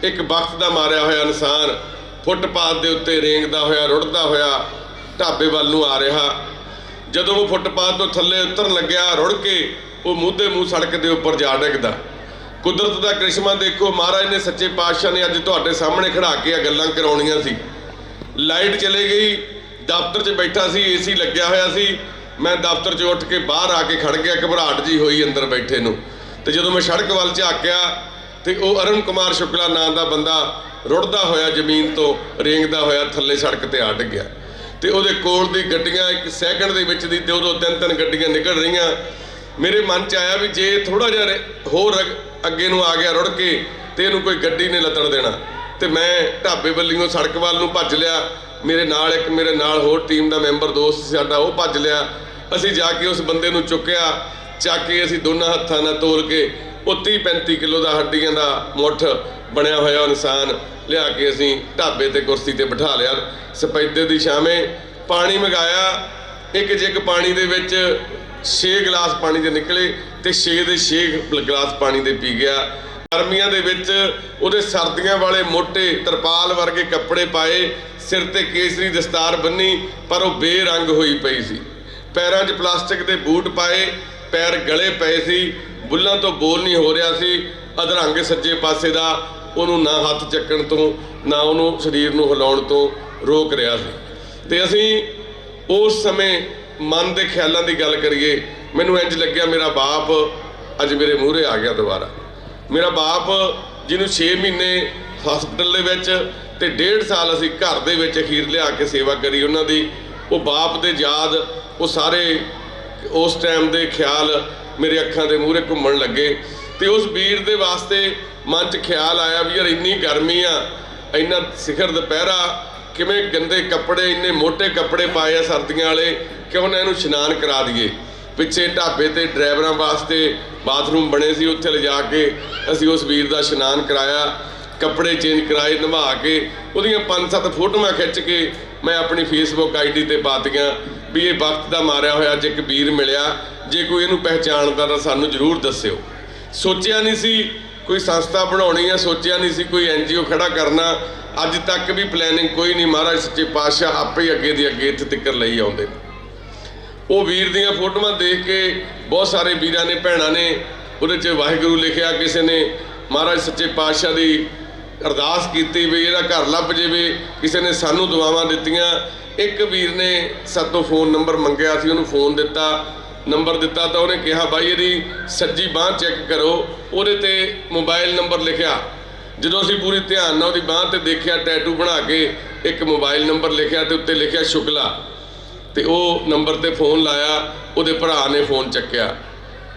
ਇੱਕ ਵਕਤ ਦਾ ਮਾਰਿਆ ਹੋਇਆ ਇਨਸਾਨ ਫੁੱਟਪਾਥ ਦੇ ਉੱਤੇ ਰੇਂਗਦਾ ਹੋਇਆ, ਰੁੜਦਾ ਹੋਇਆ ਢਾਬੇ ਵੱਲ ਨੂੰ ਆ ਰਿਹਾ। ਜਦੋਂ ਉਹ ਫੁੱਟਪਾਥ ਤੋਂ ਥੱਲੇ ਉਤਰਨ ਲੱਗਿਆ, ਰੁੜ ਕੇ ਉਹ ਮੂਧੇ ਮੂੰਹ ਸੜਕ ਦੇ ਉੱਪਰ ਜਾ ਡਿੱਗਦਾ। ਕੁਦਰਤ ਦਾ ਕ੍ਰਿਸ਼ਮਾ ਦੇਖੋ, ਮਹਾਰਾਜ ਨੇ ਸੱਚੇ ਪਾਤਸ਼ਾਹ ਨੇ ਅੱਜ ਤੁਹਾਡੇ ਸਾਹਮਣੇ ਖੜਾ ਕੇ ਆ ਗੱਲਾਂ ਕਰਾਉਣੀਆਂ ਸੀ। ਲਾਈਟ ਚਲੇ ਗਈ, ਦਫ਼ਤਰ 'ਚ ਬੈਠਾ ਸੀ, ਏਸੀ ਲੱਗਿਆ ਹੋਇਆ ਸੀ। ਮੈਂ ਦਫ਼ਤਰ 'ਚ ਉੱਠ ਕੇ ਬਾਹਰ ਆ ਕੇ ਖੜ ਗਿਆ, ਘਬਰਾਹਟ ਜੀ ਹੋਈ ਅੰਦਰ ਬੈਠੇ ਨੂੰ। ਤੇ ਜਦੋਂ ਮੈਂ ਸੜਕ ਵੱਲ ਝਾਕਿਆ, ਤੇ ਉਹ ਅਰੁਣ ਕੁਮਾਰ ਸ਼ੁਕਲਾ ਨਾਂ ਦਾ ਬੰਦਾ ਰੁੜਦਾ ਹੋਇਆ ਜ਼ਮੀਨ ਤੋਂ, ਰੇਂਗਦਾ ਹੋਇਆ ਥੱਲੇ ਸੜਕ ਤੇ ਆ ਡਿੱਗਿਆ। ਤੇ ਉਹਦੇ ਕੋਲ ਦੀ ਗੱਡੀਆਂ ਇੱਕ ਸੈਕਿੰਡ ਦੇ ਵਿੱਚ ਦੀ ਦੋ ਉਦੋਂ ਤਿੰਨ ਤਿੰਨ ਗੱਡੀਆਂ ਨਿਕਲ ਰਹੀਆਂ। ਮੇਰੇ ਮਨ 'ਚ ਆਇਆ ਵੀ ਜੇ ਥੋੜਾ ਜਿਹਾ ਹੋਰ ਅਗ- ਅੱਗੇ ਨੂੰ ਆ ਗਿਆ ਰੁੜ ਕੇ, ਤੇ ਇਹਨੂੰ ਕੋਈ ਗੱਡੀ ਨੇ ਲੱਤੜ ਦੇਣਾ। ਤੇ ਮੈਂ ਢਾਬੇ ਵੱਲੋਂ ਸੜਕ ਵੱਲ ਨੂੰ ਭੱਜ ਲਿਆ। ਮੇਰੇ ਨਾਲ ਇੱਕ ਮੇਰੇ ਨਾਲ ਹੋਰ ਟੀਮ ਦਾ ਮੈਂਬਰ ਦੋਸਤ ਸਾਡਾ, ਉਹ ਭੱਜ ਲਿਆ। ਅਸੀਂ ਜਾ ਕੇ ਉਸ ਬੰਦੇ ਨੂੰ ਚੁੱਕਿਆ। ਚੱਕ ਕੇ ਅਸੀਂ ਦੋਨਾਂ ਹੱਥਾਂ ਨਾਲ ਤੋਲ ਕੇ, ਉਹ 30 35 ਕਿਲੋ ਦਾ ਹੱਡੀਆਂ ਦਾ ਮੁੱਠ ਬਣਿਆ ਹੋਇਆ ਇਨਸਾਨ ਲਿਆ ਕੇ ਅਸੀਂ ਢਾਬੇ ਤੇ ਕੁਰਸੀ ਤੇ ਬਿਠਾ ਲਿਆ। ਸਪੈਦੇ ਦੀ ਛਾਵੇਂ ਪਾਣੀ ਮੰਗਾਇਆ। ਇੱਕ ਜਿੱਗ ਪਾਣੀ ਦੇ ਵਿੱਚ 6 ਗਲਾਸ ਪਾਣੀ ਦੇ ਨਿਕਲੇ ਤੇ 6 ਦੇ 6 ਗਲਾਸ ਪਾਣੀ ਦੇ ਪੀ ਗਿਆ। ਗਰਮੀਆਂ ਦੇ ਵਿੱਚ ਉਹਦੇ ਸਰਦੀਆਂ ਵਾਲੇ ਮੋਟੇ ਤਰਪਾਲ ਵਰਗੇ ਕੱਪੜੇ ਪਾਏ, ਸਿਰ ਤੇ ਕੇਸਰੀ ਦਸਤਾਰ ਬੰਨੀ, ਪਰ ਉਹ ਬੇਰੰਗ ਹੋਈ ਪਈ ਸੀ। ਪੈਰਾਂ 'ਚ ਪਲਾਸਟਿਕ ਦੇ ਬੂਟ ਪਾਏ, ਪੈਰ ਗਲੇ ਪਏ ਸੀ, ਬੁੱਲਾਂ ਤੋਂ ਬੋਲ ਨਹੀਂ ਹੋ ਰਿਹਾ ਸੀ, ਅਧਰੰਗ ਸੱਜੇ ਪਾਸੇ ਦਾ ਉਹਨੂੰ ਨਾ ਹੱਥ ਚੱਕਣ ਤੋਂ, ਨਾ ਉਹਨੂੰ ਸਰੀਰ ਨੂੰ ਹਿਲਾਉਣ ਤੋਂ ਰੋਕ ਰਿਹਾ ਸੀ। ਤੇ ਅਸੀਂ ਉਸ ਸਮੇਂ ਮਨ ਦੇ ਖਿਆਲਾਂ ਦੀ ਗੱਲ ਕਰੀਏ, ਮੈਨੂੰ ਇੰਜ ਲੱਗਿਆ ਮੇਰਾ ਬਾਪ ਅੱਜ ਮੇਰੇ ਮੂਹਰੇ ਆ ਗਿਆ ਦੁਬਾਰਾ। ਮੇਰਾ ਬਾਪ ਜਿਹਨੂੰ 6 ਮਹੀਨੇ ਹਸਪਤਾਲ ਦੇ ਵਿੱਚ ਤੇ ਡੇਢ ਸਾਲ ਅਸੀਂ ਘਰ ਦੇ ਵਿੱਚ ਅਖੀਰ ਲਿਆ ਕੇ ਸੇਵਾ ਕਰੀ, ਉਹਨਾਂ ਦੀ ਉਹ ਬਾਪ ਦੇ ਯਾਦ, ਉਹ ਸਾਰੇ ਉਸ ਟਾਈਮ ਦੇ ਖਿਆਲ ਮੇਰੇ ਅੱਖਾਂ ਦੇ ਮੂਹਰੇ ਘੁੰਮਣ ਲੱਗੇ ਤੇ ਉਸ ਵੀਰ ਦੇ ਵਾਸਤੇ ਮਨ 'ਚ ਖਿਆਲ ਆਇਆ ਵੀ ਯਾਰ ਇੰਨੀ ਗਰਮੀ ਆ, ਇੰਨਾ ਸਿਖਰ ਦੁਪਹਿਰਾ ਕਿਵੇਂ ਗੰਦੇ ਕੱਪੜੇ, ਇੰਨੇ ਮੋٹے ਕੱਪੜੇ ਪਾਏ ਆ ਸਰਦੀਆਂ ਵਾਲੇ, ਕਿਉਂ ਨਾ ਇਹਨੂੰ ਇਸ਼ਨਾਨ ਕਰਾ ਦਈਏ? ਪਿੱਛੇ ਢਾਬੇ ਤੇ ਡਰਾਈਵਰਾਂ ਵਾਸਤੇ ਬਾਥਰੂਮ ਬਣੇ ਸੀ, ਉੱਥੇ ਲਿਜਾ ਕੇ ਅਸੀਂ ਉਸ ਵੀਰ ਦਾ ਇਸ਼ਨਾਨ ਕਰਾਇਆ, ਕੱਪੜੇ ਚੇਂਜ ਕਰਾਏ, ਨਵਾ ਕੇ, ਉਹਦੀਆਂ ਪੰਜ ਸੱਤ ਫੋਟੋਆਂ ਖਿੱਚ ਕੇ ਮੈਂ ਆਪਣੀ ਫੇਸਬੁੱਕ ਆਈਡੀ ਤੇ ਪਾਤੀਆਂ ਵੀ ਇਹ ਵਕਤ ਦਾ ਮਾਰਿਆ ਹੋਇਆ ਜੇ ਇੱਕ ਵੀਰ ਮਿਲਿਆ, ਜੇ ਕੋਈ ਇਹਨੂੰ ਪਹਿਚਾਣਦਾ ਤਾਂ ਸਾਨੂੰ ਜ਼ਰੂਰ ਦੱਸਿਓ। ਸੋਚਿਆ ਨਹੀਂ ਸੀ ਕੋਈ ਸੰਸਥਾ ਬਣਾਉਣੀ ਆ, ਸੋਚਿਆ ਨਹੀਂ ਸੀ ਕੋਈ ਐਨਜੀਓ ਖੜਾ ਕਰਨਾ। ਅੱਜ ਤੱਕ ਵੀ ਪਲੈਨਿੰਗ ਕੋਈ ਨਹੀਂ ਮਹਾਰਾਜ, ਸੱਚੇ ਪਾਤਸ਼ਾਹ ਆਪੇ ਅੱਗੇ ਦੀ ਅੱਗੇ ਇੱਥੇ ਤੱਕ ਲਈ ਆਉਂਦੇ ਨੇ। ਉਹ ਵੀਰ ਦੀਆਂ ਫੋਟੋਆਂ ਦੇਖ ਕੇ ਬਹੁਤ ਸਾਰੇ ਵੀਰਾਂ ਨੇ, ਭੈਣਾਂ ਨੇ, ਉਹਦੇ 'ਚ ਵਾਹਿਗੁਰੂ ਲਿਖਿਆ, ਕਿਸੇ ਨੇ ਮਹਾਰਾਜ, ਸੱਚੇ ਪਾਤਸ਼ਾਹ ਦੀ ਅਰਦਾਸ ਕੀਤੀ ਵੀ ਇਹਦਾ ਘਰ ਲੱਭ ਜਾਵੇ, ਕਿਸੇ ਨੇ ਸਾਨੂੰ ਦੁਆਵਾਂ ਦਿੱਤੀਆਂ। ਇੱਕ ਵੀਰ ਨੇ ਸਾਤੋਂ ਫੋਨ ਨੰਬਰ ਮੰਗਿਆ ਸੀ, ਉਹਨੂੰ ਫੋਨ ਦਿੱਤਾ। ਨੰਬਰ ਦਿੱਤਾ ਤਾਂ ਉਹਨੇ ਕਿਹਾ, ਬਾਈ, ਇਹਦੀ ਸੱਜੀ ਬਾਹ ਚੈੱਕ ਕਰੋ। ਉਹਦੇ ਤੇ ਮੋਬਾਈਲ ਨੰਬਰ ਲਿਖਿਆ। ਜਦੋਂ ਅਸੀਂ ਪੂਰੇ ਧਿਆਨ ਨਾਲ ਉਹਦੀ ਬਾਹ ਤੇ ਦੇਖਿਆ, ਟੈਟੂ ਬਣਾ ਕੇ ਇੱਕ ਮੋਬਾਈਲ ਨੰਬਰ ਲਿਖਿਆ ਤੇ ਉੱਤੇ ਲਿਖਿਆ, ਸ਼ੁਕਲਾ। ਤੇ ਉਹ ਨੰਬਰ ਤੇ ਫੋਨ ਲਾਇਆ, ਉਹਦੇ ਭਰਾ ਨੇ ਫੋਨ ਚੱਕਿਆ।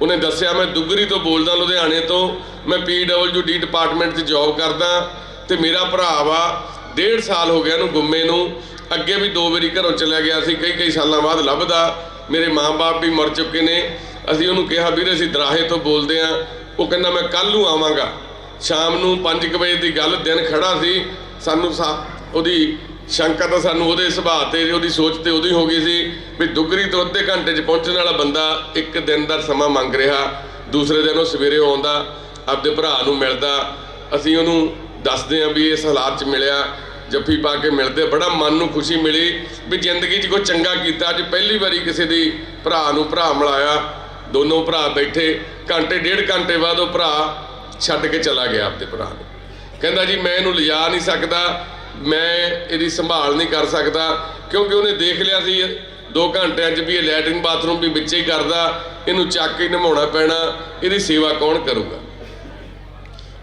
ਉਹਨੇ ਦੱਸਿਆ, ਮੈਂ ਦੁੱਗਰੀ ਤੋਂ ਬੋਲਦਾ ਲੁਧਿਆਣੇ ਤੋਂ, ਮੈਂ ਪੀਡਬਲਯੂਡੀ ਡਿਪਾਰਟਮੈਂਟ 'ਚ ਜੌਬ ਕਰਦਾ ਤੇ ਮੇਰਾ ਭਰਾ ਵਾ ਡੇਢ ਸਾਲ ਹੋ ਗਿਆ ਉਹਨੂੰ ਗੁੰਮੇ ਨੂੰ। ਅੱਗੇ ਵੀ ਦੋ ਵਾਰੀ ਘਰੋਂ ਚਲਿਆ ਗਿਆ ਸੀ ਕਈ ਕਈ ਸਾਲਾਂ ਬਾਅਦ ਲੱਭਦਾ। ਮੇਰੇ ਮਾਂ-ਬਾਪ ਵੀ ਮਰ ਚੁੱਕੇ ਨੇ। ਅਸੀਂ ਉਹਨੂੰ ਕਿਹਾ, ਵੀਰੇ, ਅਸੀਂ ਦਰਾਹੇ ਤੋਂ ਬੋਲਦੇ ਆ। ਉਹ ਕਹਿੰਦਾ, ਮੈਂ ਕੱਲ ਨੂੰ ਆਵਾਂਗਾ। ਸ਼ਾਮ ਨੂੰ 5 ਵਜੇ ਦੀ ਗੱਲ, ਦਿਨ ਖੜਾ ਸੀ। ਸਾਨੂੰ ਸਾ- ਉਹਦੀ ਸ਼ੰਕਾ ਤਾਂ ਸਾਨੂੰ ਉਹਦੇ ਸੁਭਾਅ ਤੇ, ਉਹਦੀ ਸੋਚ ਤੇ ਉਹਦੀ ਹੋ ਗਈ ਸੀ ਵੀ ਦੁੱਗਰੀ ਤੋਂ ਅੱਧੇ ਘੰਟੇ 'ਚ ਪਹੁੰਚਣ ਵਾਲਾ ਬੰਦਾ ਇੱਕ ਦਿਨ ਦਾ ਸਮਾਂ ਮੰਗ ਰਿਹਾ, ਦੂਸਰੇ ਦਿਨ ਉਹ ਸਵੇਰੇ ਆਉਂਦਾ, ਆਪਦੇ ਭਰਾ ਨੂੰ ਮਿਲਦਾ। ਅਸੀਂ ਉਹਨੂੰ ਦੱਸਦੇ ਆਂ ਵੀ ਇਸ ਹਾਲਾਤ 'ਚ ਮਿਲਿਆ। ਜੱਫੀ ਪਾ ਕੇ ਮਿਲਦੇ, ਬੜਾ ਮਨ ਨੂੰ ਖੁਸ਼ੀ ਮਿਲੀ ਵੀ ਜ਼ਿੰਦਗੀ 'ਚ ਕੋਈ ਚੰਗਾ ਕੀਤਾ। ਅੱਜ ਪਹਿਲੀ ਵਾਰੀ ਕਿਸੇ ਦੀ ਭਰਾ ਨੂੰ ਭਰਾ ਮਿਲਾਇਆ। ਦੋਨੋਂ ਭਰਾ ਬੈਠੇ। ਘੰਟੇ, ਡੇਢ ਘੰਟੇ ਬਾਅਦ ਉਹ ਭਰਾ ਛੱਡ ਕੇ ਚਲਾ ਗਿਆ ਆਪਦੇ ਭਰਾ ਨੂੰ। ਕਹਿੰਦਾ ਜੀ, ਮੈਂ ਇਹਨੂੰ ਲਿਜਾ ਨਹੀਂ ਸਕਦਾ। ਮੈਂ ਇਹਦੀ ਸੰਭਾਲ ਨਹੀਂ ਕਰ ਸਕਦਾ। ਕਿਉਂਕਿ ਉਹਨੇ ਦੇਖ ਲਿਆ ਸੀ 2 ਘੰਟਿਆਂ 'ਚ ਵੀ ਇਹ ਲੈਟਰਿੰਗ ਬਾਥਰੂਮ ਵੀ ਵਿੱਚੇ ਹੀ ਕਰਦਾ। ਇਹਨੂੰ ਚੱਕ ਕੇ ਨਮਾਉਣਾ ਪੈਣਾ। ਇਹਦੀ ਸੇਵਾ ਕੌਣ ਕਰੂਗਾ?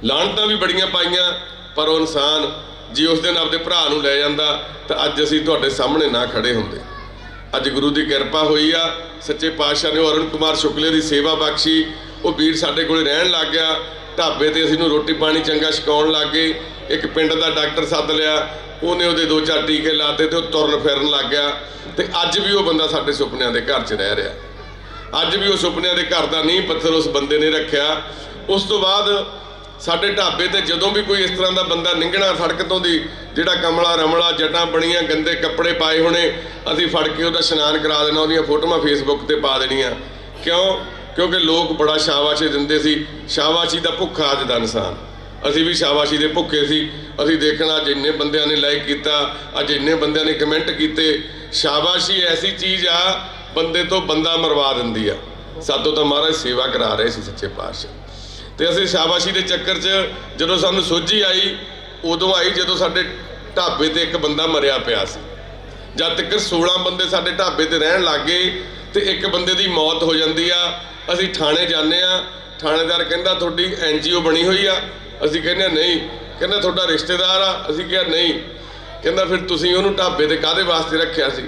ਲਾਹਣਤਾਂ ਵੀ ਬੜੀਆਂ ਪਾਈਆਂ, ਪਰ ਉਹ ਇਨਸਾਨ ਜੇ ਉਸ ਦਿਨ ਆਪਦੇ ਭਰਾ ਨੂੰ ਲੈ ਜਾਂਦਾ, ਤਾਂ ਅੱਜ ਅਸੀਂ ਤੁਹਾਡੇ ਸਾਹਮਣੇ ਨਾ ਖੜੇ ਹੁੰਦੇ। ਅੱਜ ਗੁਰੂ ਦੀ ਕਿਰਪਾ ਹੋਈ ਆ, ਸੱਚੇ ਪਾਤਸ਼ਾਹ ਨੇ ਅਰੁਣ ਕੁਮਾਰ ਸ਼ੁਕਲੇ ਦੀ ਸੇਵਾ ਬਖਸ਼ੀ, ਉਹ ਵੀਰ ਸਾਡੇ ਕੋਲੇ ਰਹਿਣ ਲੱਗ ਗਿਆ। ਢਾਬੇ ਤੇ ਅਸੀਂ ਨੂੰ ਰੋਟੀ ਪਾਣੀ ਚੰਗਾ ਛਕਾਉਣ ਲੱਗ ਗਏ। ਇੱਕ ਪਿੰਡ ਦਾ ਡਾਕਟਰ ਸੱਦ ਲਿਆ, ਉਹਨੇ ਉਹਦੇ ਦੋ ਚਾਰ ਟੀਕੇ ਲਾਤੇ ਤੇ ਉਹ ਤੁਰਨ ਫਿਰਨ ਲੱਗ ਗਿਆ। ਤੇ ਅੱਜ ਵੀ ਉਹ ਬੰਦਾ ਸਾਡੇ ਸੁਪਨਿਆਂ ਦੇ ਘਰ 'ਚ ਰਹਿ ਰਿਹਾ। ਅੱਜ ਵੀ ਉਹ ਸੁਪਨਿਆਂ ਦੇ ਘਰ ਦਾ ਨੀਂਹ ਪੱਥਰ ਉਸ ਬੰਦੇ ਨੇ ਰੱਖਿਆ। ਉਸ ਤੋਂ ਬਾਅਦ ਸਾਡੇ ਢਾਬੇ ਤੇ ਜਦੋਂ ਵੀ ਕੋਈ ਇਸ ਤਰ੍ਹਾਂ ਦਾ ਬੰਦਾ ਲੰਘਣਾ ਸੜਕ ਤੋਂ ਦੀ, ਜਿਹੜਾ ਕਮਲਾ, ਰਮਲਾ, ਜਟਾਂ ਬਣੀਆਂ, ਗੰਦੇ ਕੱਪੜੇ ਪਾਏ ਹੋਣੇ, ਅਸੀਂ ਫੜ ਕੇ ਉਹਦਾ ਇਸ਼ਨਾਨ ਕਰਾ ਦੇਣਾ, ਉਹਦੀਆਂ ਫੋਟੋਆਂ ਫੇਸਬੁੱਕ ਤੇ ਪਾ ਦੇਣੀਆਂ। ਕਿਉਂ? ਕਿਉਂਕਿ ਲੋਕ ਬੜਾ ਸ਼ਾਬਾਸ਼ੀ ਦਿੰਦੇ ਸੀ। ਸ਼ਾਬਾਸ਼ੀ ਦਾ ਭੁੱਖਾ ਅੱਜ ਦਾ ਇਨਸਾਨ। ਅਸੀਂ ਵੀ ਸ਼ਾਬਾਸ਼ੀ ਦੇ ਭੁੱਖੇ ਸੀ। ਅਸੀਂ ਦੇਖਣਾ ਅੱਜ ਇੰਨੇ ਬੰਦਿਆਂ ਨੇ ਲਾਈਕ ਕੀਤਾ, ਅੱਜ ਇੰਨੇ ਬੰਦਿਆਂ ਨੇ ਕਮੈਂਟ ਕੀਤੇ। ਸ਼ਾਬਾਸ਼ੀ ਐਸੀ ਚੀਜ਼ ਆ, ਬੰਦੇ ਤੋਂ ਬੰਦਾ ਮਰਵਾ ਦਿੰਦੀ ਆ। ਸਾਤੋਂ ਤਾਂ ਮਹਾਰਾਜ ਸੇਵਾ ਕਰਾ ਰਹੇ ਸੀ ਸੱਚੇ ਪਾਤਸ਼ਾਹ। ਤੇ ਅਸੀਂ ਸ਼ਾਬਾਸ਼ੀ ਦੇ ਚੱਕਰ 'ਚ ਜਦੋਂ ਸਾਨੂੰ ਸੋਝੀ ਆਈ ਉਦੋਂ ਆਈ ਜਦੋਂ ਸਾਡੇ ਢਾਬੇ ਤੇ ਇੱਕ ਬੰਦਾ ਮਰਿਆ ਪਿਆ ਸੀ। ਜਦ ਤੱਕ 16 ਬੰਦੇ ਸਾਡੇ ਢਾਬੇ ਤੇ ਰਹਿਣ ਲੱਗੇ ਤੇ ਇੱਕ ਬੰਦੇ ਦੀ ਮੌਤ ਹੋ ਜਾਂਦੀ ਆ। ਅਸੀਂ ਥਾਣੇ ਜਾਂਦੇ ਆ। ਥਾਣੇਦਾਰ ਕਹਿੰਦਾ ਤੁਹਾਡੀ ਐਨਜੀਓ ਬਣੀ ਹੋਈ ਆ। ਅਸੀਂ ਕਹਿੰਦੇ ਹਾਂ, ਨਹੀਂ। ਕਹਿੰਦਾ ਤੁਹਾਡਾ ਰਿਸ਼ਤੇਦਾਰ ਆ। ਅਸੀਂ ਕਿਹਾ ਨਹੀਂ। ਕਹਿੰਦਾ ਫਿਰ ਤੁਸੀਂ ਉਹਨੂੰ ਢਾਬੇ ਤੇ ਕਾਦੇ ਵਾਸਤੇ ਰੱਖਿਆ ਸੀ?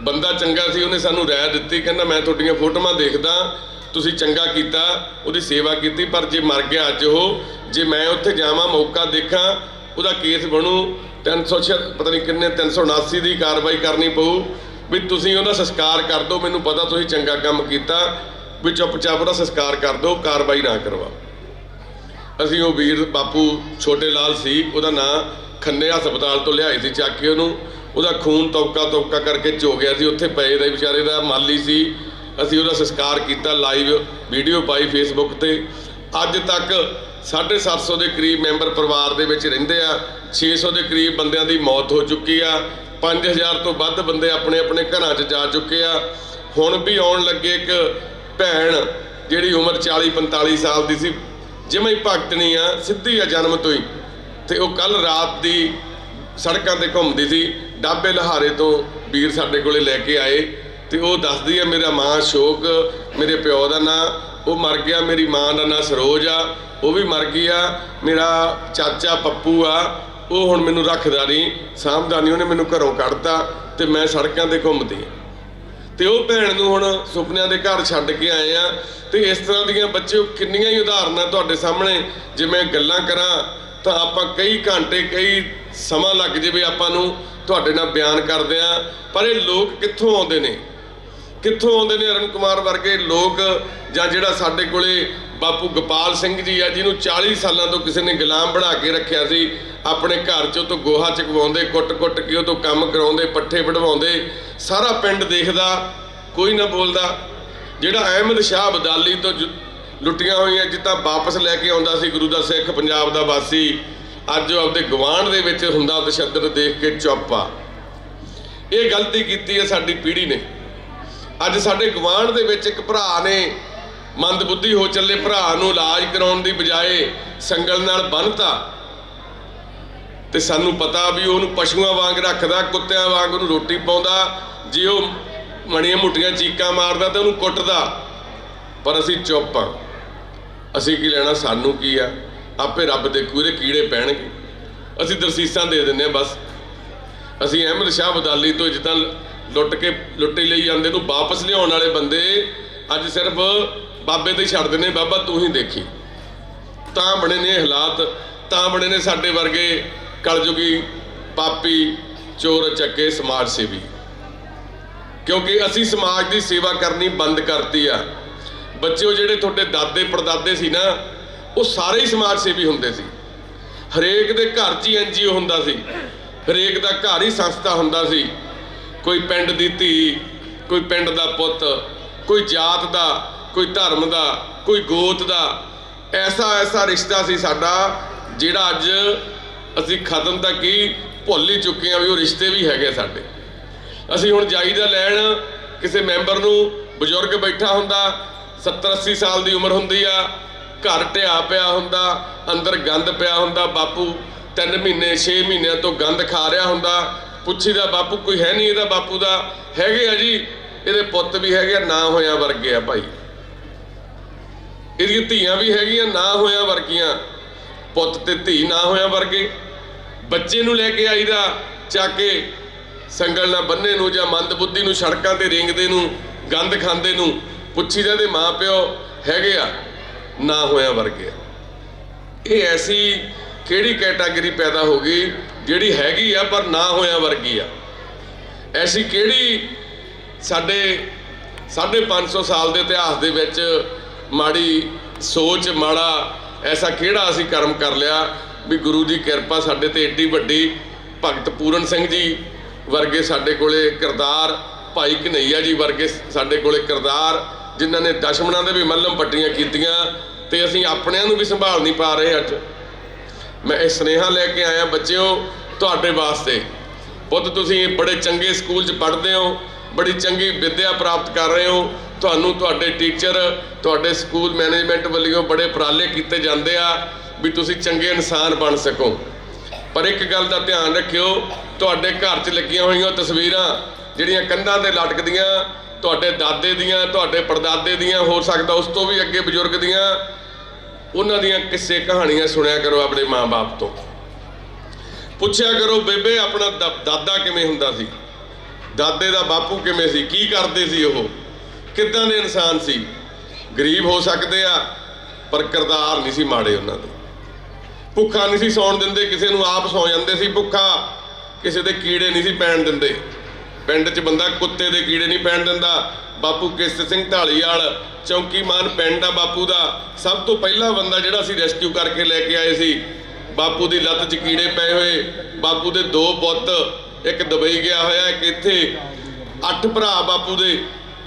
ਬੰਦਾ ਚੰਗਾ ਸੀ ਉਹਨੇ ਸਾਨੂੰ ਰਾਇ ਦਿੱਤੀ। ਕਹਿੰਦਾ ਮੈਂ ਤੁਹਾਡੀਆਂ ਫੋਟੋਆਂ ਦੇਖਦਾ। ਤੁਸੀਂ ਚੰਗਾ ਕੀਤਾ, ਉਹਦੀ ਸੇਵਾ ਕੀਤੀ, ਪਰ ਜੇ ਮਰ ਗਿਆ ਅੱਜ ਉਹ, ਜੇ ਮੈਂ ਉੱਥੇ ਜਾਵਾਂ, ਮੌਕਾ ਦੇਖਾਂ, ਉਹਦਾ ਕੇਸ ਬਣੂ 300 ਪਤਾ ਨਹੀਂ ਕਿੰਨੇ 379 ਦੀ ਕਾਰਵਾਈ ਕਰਨੀ ਪਊ, ਵੀ ਤੁਸੀਂ ਉਹਦਾ ਸੰਸਕਾਰ ਕਰ ਦਿਓ, ਮੈਨੂੰ ਪਤਾ ਤੁਸੀਂ ਚੰਗਾ ਕੰਮ ਕੀਤਾ, ਵੀ ਚੁੱਪਚਾਪ ਉਹਦਾ ਸੰਸਕਾਰ ਕਰ ਦਿਓ, ਕਾਰਵਾਈ ਨਾ ਕਰਵਾਓ। ਅਸੀਂ ਉਹ ਵੀਰ ਬਾਪੂ ਛੋਟੇ ਲਾਲ ਸੀ, ਉਹਦਾ ਨਾਂ ਖੰਨੇ ਹਸਪਤਾਲ ਤੋਂ ਲਿਆਏ ਸੀ, ਚੱਕ ਕੇ ਉਹਨੂੰ, ਉਹਦਾ ਖੂਨ ਤੌਕਾ ਤੌਕਾ ਕਰਕੇ ਚੋ ਗਿਆ ਸੀ, ਉੱਥੇ ਪਏ ਦਾ ਵਿਚਾਰੇ ਦਾ ਮਾਲੀ ਸੀ ਅਸੀਂ ਉਹਦਾ ਸੰਸਕਾਰ ਕੀਤਾ ਲਾਈਵ ਵੀਡੀਓ ਪਾਈ ਫੇਸਬੁੱਕ ਤੇ। ਅੱਜ ਤੱਕ 750 ਦੇ ਕਰੀਬ ਮੈਂਬਰ ਪਰਿਵਾਰ ਦੇ ਵਿੱਚ ਰਹਿੰਦੇ ਆ। 600 ਦੇ ਕਰੀਬ ਬੰਦਿਆਂ ਦੀ ਮੌਤ ਹੋ ਚੁੱਕੀ ਆ। 5000 ਤੋਂ ਵੱਧ ਬੰਦੇ ਆਪਣੇ ਆਪਣੇ ਘਰਾਂ 'ਚ ਜਾ ਚੁੱਕੇ ਆ। ਹੁਣ ਵੀ ਆਉਣ ਲੱਗੇ ਇੱਕ ਭੈਣ ਜਿਹੜੀ ਉਮਰ 40 45 ਸਾਲ ਦੀ ਸੀ। ਜਿਵੇਂ ਹੀ ਭਗਤਣੀ ਆ, ਸਿੱਧੀ ਆ ਜਨਮ ਤੋਂ ਹੀ। ਤੇ ਉਹ ਕੱਲ ਰਾਤ ਦੀ ਸੜਕਾਂ ਤੇ ਘੁੰਮਦੀ ਸੀ। ਡਾਬੇ ਲਹਾਰੇ ਤੋਂ ਵੀਰ ਸਾਡੇ ਕੋਲੇ ਲੈ ਕੇ ਆਏ। ਤੇ ਉਹ ਦੱਸਦੀ ਆ, ਮੇਰਾ ਮਾਂ ਸ਼ੋਕ ਮੇਰੇ ਪਿਓ ਦਾ ਨਾਂ, ਉਹ ਮਰ ਗਿਆ, ਮੇਰੀ ਮਾਂ ਦਾ ਨਾਂ ਸਰੋਜ ਆ, ਉਹ ਵੀ ਮਰ ਗਈ ਆ, ਮੇਰਾ ਚਾਚਾ ਪੱਪੂ ਆ, ਉਹ ਹੁਣ ਮੈਨੂੰ ਰੱਖਦਾ ਨਹੀਂ ਸਾਂਭਦਾ ਉਹਨੇ ਮੈਨੂੰ ਘਰੋਂ ਕੱਢਤਾ ਤੇ ਮੈਂ ਸੜਕਾਂ ਤੇ ਘੁੰਮਦੀ ਆ। ਤੇ ਉਹ ਭੈਣ ਨੂੰ ਹੁਣ ਸੁਪਨਿਆਂ ਦੇ ਘਰ ਛੱਡ ਕੇ ਆਏ ਆ, ਤੇ ਇਸ ਤਰ੍ਹਾਂ ਦੀਆਂ ਬੱਚਿਓ ਕਿੰਨੀਆਂ ਹੀ ਉਦਾਹਰਨਾਂ ਤੁਹਾਡੇ ਸਾਹਮਣੇ, ਜੇ ਮੈਂ ਗੱਲਾਂ ਕਰਾਂ, ਤਾਂ ਆਪਾਂ ਕਈ ਘੰਟੇ, ਕਈ ਸਮਾਂ ਲੱਗ ਜਾਵੇ ਆਪਾਂ ਨੂੰ ਤੁਹਾਡੇ ਨਾਲ ਬਿਆਨ ਕਰਦੇ ਆ, ਪਰ ਇਹ ਲੋਕ ਕਿੱਥੋਂ ਆਉਂਦੇ ਨੇ? ਕਿੱਥੋਂ ਆਉਂਦੇ ਨੇ ਅਰੁਣ ਕੁਮਾਰ ਵਰਗੇ ਲੋਕ ਜਾਂ ਜਿਹੜਾ ਸਾਡੇ ਕੋਲੇ ਬਾਪੂ ਗੋਪਾਲ ਸਿੰਘ ਜੀ ਆ, ਜਿਹਨੂੰ 40 ਸਾਲਾਂ ਤੋਂ ਕਿਸੇ ਨੇ ਗੁਲਾਮ ਬਣਾ ਕੇ ਰੱਖਿਆ ਸੀ, ਆਪਣੇ ਘਰ ਚੋਂ ਤੋਂ ਗੋਹਾ ਚਕਵਾਉਂਦੇ, ਕੁੱਟ-ਕੁੱਟ ਕੇ ਉਹ ਤੋਂ ਕੰਮ ਕਰਾਉਂਦੇ, ਪੱਠੇ ਵਢਵਾਉਂਦੇ, ਸਾਰਾ ਪਿੰਡ ਦੇਖਦਾ, ਕੋਈ ਨਾ ਬੋਲਦਾ। ਜਿਹੜਾ ਅਹਿਮਦ ਸ਼ਾਹ ਅਬਦਾਲੀ ਤੋਂ ਜੁ- ਲੁੱਟੀਆਂ ਹੋਈਆਂ, ਜਿੱਤਾਂ ਵਾਪਸ ਲੈ ਕੇ ਆਉਂਦਾ ਸੀ ਗੁਰੂ ਦਾ ਸਿੱਖ, ਪੰਜਾਬ ਦਾ ਵਾਸੀ, ਅੱਜ ਉਹ ਆਪਦੇ ਗਵਾਂਢ ਦੇ ਵਿੱਚ ਹੁੰਦਾ ਤਸ਼ੱਦਦ ਦੇਖ ਕੇ ਚੁੱਪ ਆ। ਇਹ ਗਲਤੀ ਕੀਤੀ ਹੈ ਸਾਡੀ ਪੀੜ੍ਹੀ ਨੇ। ਅੱਜ ਸਾਡੇ ਗਵਾਂਢ ਦੇ ਵਿੱਚ ਇੱਕ ਭਰਾ ਨੇ ਮੰਦਬੁੱਧੀ ਹੋ ਚੱਲੇ ਭਰਾ ਨੂੰ ਇਲਾਜ ਕਰਾਉਣ ਦੀ ਬਜਾਏ ਸੰਗਲ ਨਾਲ ਬੰਨਤਾ। ਤੇ ਸਾਨੂੰ ਪਤਾ ਵੀ ਉਹਨੂੰ ਪਸ਼ੂਆਂ ਵਾਂਗ ਰੱਖਦਾ, ਕੁੱਤਿਆਂ ਵਾਂਗ ਉਹਨੂੰ ਰੋਟੀ ਪਾਉਂਦਾ, ਜੇ ਉਹ ਮਣੀਆਂ ਮੁੱਟੀਆਂ ਚੀਕਾਂ ਮਾਰਦਾ ਤਾਂ ਉਹਨੂੰ ਕੁੱਟਦਾ। ਪਰ ਅਸੀਂ ਚੁੱਪ ਆ ਅਸੀਂ ਕੀ ਲੈਣਾ, ਸਾਨੂੰ ਕੀ ਆ? ਆਪੇ ਰੱਬ ਦੇ ਇਹਦੇ ਕੀੜੇ ਪੈਣਗੇ। ਅਸੀਂ ਦਰਸੀਸਾਂ ਦੇ ਦਿੰਦੇ ਆ ਬਸ। ਅਸੀਂ ਅਹਿਮਦ ਸ਼ਾਹ ਬਦਾਲੀ ਤੋਂ ਜਿੱਦਾਂ ਲੁੱਟ ਕੇ ਲੁੱਟੀ ਲਈ ਜਾਂਦੇ ਨੂੰ ਵਾਪਸ ਲਿਆਉਣ ਵਾਲੇ ਬੰਦੇ ਅੱਜ ਸਿਰਫ ਬਾਬੇ ਤੇ ਹੀ ਛੱਡ ਦਿੰਦੇ, ਬਾਬਾ ਤੂੰ ਹੀ ਦੇਖੀ। ਤਾਂ ਬਣੇ ਨੇ ਹਾਲਾਤ, ਤਾਂ ਬਣੇ ਨੇ ਸਾਡੇ ਵਰਗੇ ਕਲਯੁਗੀ ਪਾਪੀ, ਚੋਰ, ਚੱਕੇ, ਸਮਾਜ ਸੇਵੀ। ਕਿਉਂਕਿ ਅਸੀਂ ਸਮਾਜ ਦੀ ਸੇਵਾ ਕਰਨੀ ਬੰਦ ਕਰਤੀ ਆ। ਬੱਚਿਓ, ਜਿਹੜੇ ਤੁਹਾਡੇ ਦਾਦੇ ਪੜਦਾਦੇ ਸੀ ਨਾ, ਉਹ ਸਾਰੇ ਹੀ ਸਮਾਜ ਸੇਵੀ ਹੁੰਦੇ ਸੀ। ਹਰੇਕ ਦੇ ਘਰ 'ਚ ਹੀ ਐਨਜੀਓ ਹੁੰਦਾ ਸੀ। ਹਰੇਕ ਦਾ ਘਰ ਹੀ ਸੰਸਥਾ ਹੁੰਦਾ ਸੀ। ਕੋਈ ਪਿੰਡ ਦੀ ਧੀ, ਕੋਈ ਪਿੰਡ ਦਾ ਪੁੱਤ, ਕੋਈ ਜਾਤ ਦਾ, ਕੋਈ ਧਰਮ ਦਾ, ਕੋਈ ਗੋਤ ਦਾ, ਐਸਾ ਐਸਾ ਰਿਸ਼ਤਾ ਸੀ ਸਾਡਾ, ਜਿਹੜਾ ਅੱਜ ਅਸੀਂ ਖਤਮ ਤਾਂ ਕੀ ਭੁੱਲ ਹੀ ਚੁੱਕੇ ਹਾਂ ਵੀ ਉਹ ਰਿਸ਼ਤੇ ਵੀ ਹੈਗੇ ਸਾਡੇ। ਅਸੀਂ ਹੁਣ ਜਾਈਦਾ ਲੈਣ ਕਿਸੇ ਮੈਂਬਰ ਨੂੰ ਬਜ਼ੁਰਗ ਬੈਠਾ ਹੁੰਦਾ 70 80 ਸਾਲ ਦੀ ਉਮਰ ਹੁੰਦੀ ਆ, ਘਰ ਢਿਆ ਪਿਆ ਹੁੰਦਾ, ਅੰਦਰ ਗੰਦ ਪਿਆ ਹੁੰਦਾ, ਬਾਪੂ 3 ਮਹੀਨੇ 6 ਮਹੀਨਿਆਂ ਤੋਂ ਗੰਦ ਖਾ ਰਿਹਾ ਹੁੰਦਾ ਪੁੱਛੀਦਾ, ਬਾਪੂ, ਕੋਈ ਹੈ ਨਹੀਂ ਇਹਦਾ? ਬਾਪੂ ਦਾ ਹੈਗੇ ਆ ਜੀ। ਇਹਦੇ ਪੁੱਤ ਵੀ ਹੈਗੇ ਆ, ਨਾ ਹੋਇਆ ਵਰਗੇ ਆ ਭਾਈ। ਇਹਦੀਆਂ ਧੀਆਂ ਵੀ ਹੈਗੀਆਂ, ਨਾ ਹੋਇਆ ਵਰਗੀਆਂ। ਪੁੱਤ ਤੇ ਧੀ ਨਾ ਹੋਇਆ ਵਰਗੇ। ਬੱਚੇ ਨੂੰ ਲੈ ਕੇ ਆਈਦਾ, ਚੱਕ ਕੇ ਸੰਗਲ ਨਾਲ ਬੰਨੇ ਨੂੰ ਜਾਂ ਮੰਦਬੁੱਧੀ ਨੂੰ, ਸੜਕਾਂ ਤੇ ਰੇਂਗਦੇ ਨੂੰ, ਗੰਦ ਖਾਂਦੇ ਨੂੰ ਪੁੱਛੀ ਜਾਂਦੇ ਮਾਂ ਪਿਓ ਹੈਗੇ ਆ, ਨਾ ਹੋਇਆ ਵਰਗੇ ਆ। ਇਹ ਐਸੀ ਕਿਹੜੀ ਕੈਟਾਗਰੀ ਪੈਦਾ ਹੋ ਗਈ ਜਿਹੜੀ ਹੈਗੀ ਆ ਪਰ ਨਾ ਹੋਇਆ ਵਰਗੀ ਆ। ਐਸੀ ਕਿਹੜੀ ਸਾਡੇ 550 ਸਾਲ ਦੇ ਇਤਿਹਾਸ ਦੇ ਵਿੱਚ ਮਾੜੀ ਸੋਚ, ਮਾੜਾ ਐਸਾ ਕਿਹੜਾ ਅਸੀਂ ਕਰਮ ਕਰ ਲਿਆ ਵੀ ਗੁਰੂ ਜੀ ਕਿਰਪਾ ਸਾਡੇ ਤੇ ਏਡੀ ਵੱਡੀ ਭਗਤ ਪੂਰਨ ਸਿੰਘ ਜੀ ਵਰਗੇ ਸਾਡੇ ਕੋਲੇ ਕਿਰਦਾਰ, ਭਾਈ ਕਨਈਆ ਜੀ ਵਰਗੇ ਸਾਡੇ ਕੋਲੇ ਕਿਰਦਾਰ, ਜਿਨ੍ਹਾਂ ਨੇ ਦਸ਼ਮਣਾਂ ਦੇ ਵੀ ਮੱਲਮ ਪੱਟੀਆਂ ਕੀਤੀਆਂ ਤੇ ਅਸੀਂ ਆਪਣਿਆਂ ਨੂੰ ਵੀ ਸੰਭਾਲ ਨਹੀਂ ਪਾ ਰਹੇ ਅੱਜ। ਮੈਂ ਇਹ ਸੁਨੇਹਾ ਲੈ ਕੇ ਆਇਆ, ਬੱਚਿਓ, ਤੁਹਾਡੇ ਵਾਸਤੇ। ਪੁੱਤ, ਤੁਸੀਂ ਬੜੇ ਚੰਗੇ ਸਕੂਲ 'ਚ ਪੜ੍ਹਦੇ ਹੋ, ਬੜੀ ਚੰਗੀ ਵਿੱਦਿਆ ਪ੍ਰਾਪਤ ਕਰ ਰਹੇ ਹੋ। ਤੁਹਾਨੂੰ ਤੁਹਾਡੇ ਟੀਚਰ, ਤੁਹਾਡੇ ਸਕੂਲ ਮੈਨੇਜਮੈਂਟ ਵੱਲੋਂ ਬੜੇ ਉਪਰਾਲੇ ਕੀਤੇ ਜਾਂਦੇ ਆ ਵੀ ਤੁਸੀਂ ਚੰਗੇ ਇਨਸਾਨ ਬਣ ਸਕੋ। ਪਰ ਇੱਕ ਗੱਲ ਦਾ ਧਿਆਨ ਰੱਖਿਓ, ਤੁਹਾਡੇ ਘਰ 'ਚ ਲੱਗੀਆਂ ਹੋਈਆਂ ਤਸਵੀਰਾਂ ਜਿਹੜੀਆਂ ਕੰਧਾਂ ਤੇ ਲਟਕਦੀਆਂ, ਤੁਹਾਡੇ ਦਾਦੇ ਦੀਆਂ, ਤੁਹਾਡੇ ਪੜਦਾਦੇ ਦੀਆਂ, ਹੋ ਸਕਦਾ ਉਸ ਤੋਂ ਵੀ ਅੱਗੇ ਬਜ਼ੁਰਗ ਦੀਆਂ ਉਹਨਾਂ ਦੀਆਂ ਕਿੱਸੇ ਕਹਾਣੀਆਂ ਸੁਣਿਆ ਕਰੋ ਆਪਣੇ ਮਾਂ-ਬਾਪ ਤੋਂ। ਪੁੱਛਿਆ ਕਰੋ, ਬੇਬੇ, ਆਪਣਾ ਦਾ- ਦਾਦਾ ਕਿਵੇਂ ਹੁੰਦਾ ਸੀ? ਦਾਦੇ ਦਾ ਬਾਪੂ ਕਿਵੇਂ ਸੀ? ਕੀ ਕਰਦੇ ਸੀ ਉਹ? ਕਿੱਦਾਂ ਦੇ ਇਨਸਾਨ ਸੀ? ਗਰੀਬ ਹੋ ਸਕਦੇ ਆ, ਪਰ ਕਿਰਦਾਰ ਨਹੀਂ ਸੀ ਮਾੜੇ ਉਹਨਾਂ ਦੇ। ਭੁੱਖਾ ਨਹੀਂ ਸੀ ਸੌਣ ਦਿੰਦੇ, ਕਿਸੇ ਨੂੰ ਆਪ ਸੌ ਜਾਂਦੇ ਸੀ ਭੁੱਖਾ, ਕਿਸੇ ਦੇ ਕੀੜੇ ਨਹੀਂ ਸੀ ਪੈਣ ਦਿੰਦੇ। ਪਿੰਡ 'ਚ ਬੰਦਾ ਕੁੱਤੇ ਦੇ ਕੀੜੇ ਨਹੀਂ ਪੈਣ ਦਿੰਦਾ। ਬਾਪੂ ਕਿਸ਼ਤ ਸਿੰਘ ਢਾਲੀਵਾਲ, ਚੌਂਕੀਮਾਨ ਪਿੰਡ ਆ ਬਾਪੂ ਦਾ। ਸਭ ਤੋਂ ਪਹਿਲਾ ਬੰਦਾ ਜਿਹੜਾ ਸੀ ਰੈਸਕਿਊ ਕਰਕੇ ਲੈ ਕੇ ਆਏ ਸੀ। ਬਾਪੂ ਦੀ ਲੱਤ 'ਚ ਕੀੜੇ ਪਏ ਹੋਏ। ਬਾਪੂ ਦੇ ਦੋ ਪੁੱਤ, ਇੱਕ ਦੁਬਈ ਗਿਆ ਹੋਇਆ, ਇੱਕ ਇੱਥੇ। ਅੱਠ ਭਰਾ ਬਾਪੂ ਦੇ।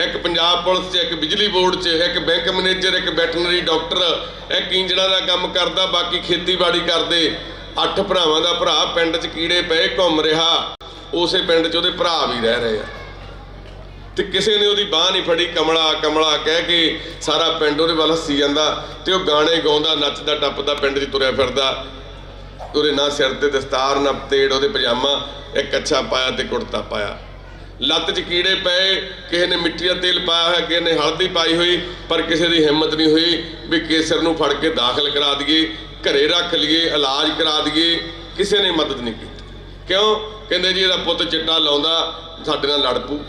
ਇੱਕ ਪੰਜਾਬ ਪੁਲਿਸ 'ਚ, ਇੱਕ ਬਿਜਲੀ ਬੋਰਡ 'ਚ, ਇੱਕ ਬੈਂਕ ਮੈਨੇਜਰ, ਇੱਕ ਵੈਟਰਨਰੀ ਡਾਕਟਰ। ਇੱਕ ਇੰਜਣਾਂ ਦਾ ਕੰਮ ਕਰਦਾ, ਬਾਕੀ ਖੇਤੀਬਾੜੀ ਕਰਦੇ। ਅੱਠ ਭਰਾਵਾਂ ਦਾ ਭਰਾ ਪਿੰਡ 'ਚ ਕੀੜੇ ਪਏ, ਘੁੰਮ ਰਿਹਾ। ਉਸੇ ਪਿੰਡ 'ਚ ਉਹਦੇ ਭਰਾ ਵੀ ਰਹਿ ਰਹੇ ਆ। ਤੇ ਕਿਸੇ ਨੇ ਉਹਦੀ ਬਾਹ ਨਹੀਂ ਫੜੀ, ਕਮਲਾ ਕਮਲਾ ਕਹਿ ਕੇ ਸਾਰਾ ਪਿੰਡ ਉਹਦੇ ਵੱਲ ਹੱਸੀ ਜਾਂਦਾ ਤੇ ਉਹ ਗਾਣੇ ਗਾਉਂਦਾ, ਨੱਚਦਾ, ਟੱਪਦਾ, ਪਿੰਡ 'ਚ ਤੁਰਿਆ ਫਿਰਦਾ। ਉਹਦੇ ਨਾ ਸਿਰ ਤੇ ਦਸਤਾਰ, ਨਾ ਪਤੇੜ, ਉਹਦੇ ਪਜਾਮਾ, ਇੱਕ ਕੱਛਾ ਪਾਇਆ ਤੇ ਕੁੜਤਾ ਪਾਇਆ। ਲੱਤ 'ਚ ਕੀੜੇ ਪਏ, ਕਿਸੇ ਨੇ ਮਿੱਟੀ ਦਾ ਤੇਲ ਪਾਇਆ ਹੋਇਆ, ਕਿਸੇ ਨੇ ਹਲਦੀ ਪਾਈ ਹੋਈ, ਪਰ ਕਿਸੇ ਦੀ ਹਿੰਮਤ ਨਹੀਂ ਹੋਈ ਵੀ ਕੇਸਰ ਨੂੰ ਫੜ ਕੇ ਦਾਖਲ ਕਰਾ ਦਈਏ, ਘਰੇ ਰੱਖ ਲਈਏ, ਇਲਾਜ ਕਰਾ ਦਈਏ, ਕਿਸੇ ਨੇ ਮਦਦ ਨਹੀਂ ਕੀਤੀ। ਕਿਉਂ? ਕਹਿੰਦੇ ਜੀ ਇਹਦਾ ਪੁੱਤ ਚਿੱਟਾ ਲਾਉਂਦਾ, ਸਾਡੇ ਨਾਲ ਲੜ ਪੂ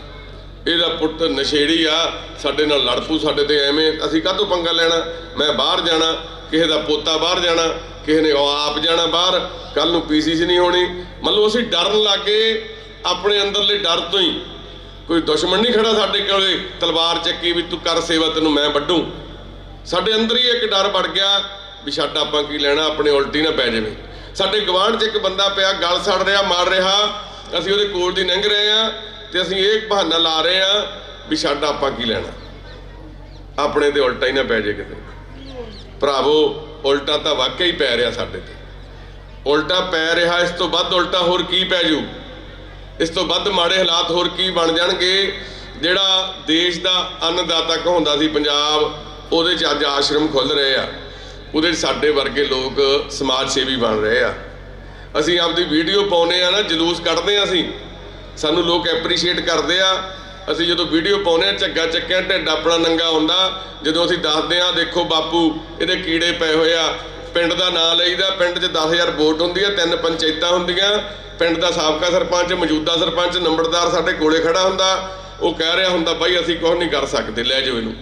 ਇਹਦਾ ਪੁੱਤ ਨਸ਼ੇੜੀ ਆ, ਸਾਡੇ ਨਾਲ ਲੜ ਪੂ ਸਾਡੇ ਤੇ ਐਵੇਂ ਅਸੀਂ ਕਾਹਤੋਂ ਪੰਗਾ ਲੈਣਾ? ਮੈਂ ਬਾਹਰ ਜਾਣਾ, ਕਿਸੇ ਦਾ ਪੋਤਾ ਬਾਹਰ ਜਾਣਾ, ਕਿਸੇ ਨੇ ਉਹ ਆਪ ਜਾਣਾ ਬਾਹਰ ਕੱਲ ਨੂੰ ਪੀਸੀਸੀ ਨਹੀਂ ਹੋਣੀ। ਮਤਲਬ ਅਸੀਂ ਡਰਨ ਲੱਗੇ ਆਪਣੇ ਅੰਦਰਲੇ ਡਰ ਤੋਂ ਹੀ। ਕੋਈ ਦੁਸ਼ਮਣ ਨਹੀਂ ਖੜਾ ਸਾਡੇ ਕੋਲੇ, ਤਲਵਾਰ ਚੱਕੀ ਵੀ ਤੂੰ ਕਰ ਸੇਵਾ, ਤੈਨੂੰ ਮੈਂ ਵੱਢੂ। ਸਾਡੇ ਅੰਦਰ ਹੀ ਇੱਕ ਡਰ ਵੜ ਗਿਆ ਵੀ ਛੱਡ ਆਪਾਂ ਕੀ ਲੈਣਾ, ਆਪਣੇ ਉਲਟੀ ਨਾ ਪੈ ਜਾਵੇ। ਸਾਡੇ ਗਵਾਂਢ 'ਚ ਇੱਕ ਬੰਦਾ ਪਿਆ, ਗਲ ਸੜ ਰਿਹਾ, ਮਾਰ ਰਿਹਾ। ਅਸੀਂ ਉਹਦੇ ਕੋਲ ਦੀ ਲੰਘ ਰਹੇ ਆ ਤੇ ਅਸੀਂ ਇਹ ਬਹਾਨਾ ਲਾ ਰਹੇ ਆ ਵੀ ਛੱਡ ਆਪਾਂ ਕੀ ਲੈਣਾ। ਆਪਣੇ ਤੇ ਉਲਟਾ ਹੀ ਨਾ ਪੈ ਜਾਏ ਕਿਤੇ। ਭਰਾਵੋ, ਉਲਟਾ ਤਾਂ ਵਾਕਿਆ ਹੀ ਪੈ ਰਿਹਾ ਸਾਡੇ ਤੇ। ਉਲਟਾ ਪੈ ਰਿਹਾ, ਇਸ ਤੋਂ ਵੱਧ ਉਲਟਾ ਹੋਰ ਕੀ ਪੈ ਜੂ? ਇਸ ਤੋਂ ਵੱਧ ਮਾੜੇ ਹਾਲਾਤ ਹੋਰ ਕੀ ਬਣ ਜਾਣਗੇ? ਜਿਹੜਾ ਦੇਸ਼ ਦਾ ਅੰਨਦਾਤਾ ਕਹਾਉਂਦਾ ਸੀ ਪੰਜਾਬ, ਉਹਦੇ 'ਚ ਅੱਜ ਆਸ਼ਰਮ ਖੁੱਲ ਰਹੇ ਆ। ਉਹਦੇ 'ਚ ਸਾਡੇ ਵਰਗੇ ਲੋਕ ਸਮਾਜ ਸੇਵੀ ਬਣ ਰਹੇ ਆ। ਅਸੀਂ ਆਪਦੀ ਵੀਡੀਓ ਪਾਉਨੇ ਆ ਨਾ, ਜਲੂਸ ਕੱਢਦੇ ਆ ਅਸੀਂ। ਸਾਨੂੰ ਲੋਕ ਐਪਰੀਸ਼ੀਏਟ ਕਰਦੇ ਆ। ਅਸੀਂ ਜਦੋਂ ਵੀਡੀਓ ਪਾਉਨੇ ਆ, ਝੱਗਾ ਚੱਕਿਆ, ਢਿੱਡ ਆਪਣਾ ਨੰਗਾ ਹੁੰਦਾ। ਜਦੋਂ ਅਸੀਂ ਦੱਸਦੇ ਆ, ਦੇਖੋ ਬਾਪੂ, ਇਹਦੇ ਕੀੜੇ ਪਏ ਹੋਏ ਆ। ਪਿੰਡ ਦਾ ਨਾਂ ਲਈਦਾ, ਪਿੰਡ 'ਚ 10000 ਵੋਟ ਹੁੰਦੀ ਆ, ਤਿੰਨ ਪੰਚਾਇਤਾਂ ਹੁੰਦੀਆਂ। ਪਿੰਡ ਦਾ ਸਾਬਕਾ ਸਰਪੰਚ, ਮੌਜੂਦਾ ਸਰਪੰਚ, ਨੰਬਰਦਾਰ ਸਾਡੇ ਕੋਲੇ ਖੜਾ ਹੁੰਦਾ। ਉਹ ਕਹਿ ਰਿਹਾ ਹੁੰਦਾ, ਬਾਈ, ਅਸੀਂ ਕੁਝ ਨਹੀਂ ਕਰ ਸਕਦੇ, ਲੈ ਜਾਓ ਇਹਨੂੰ।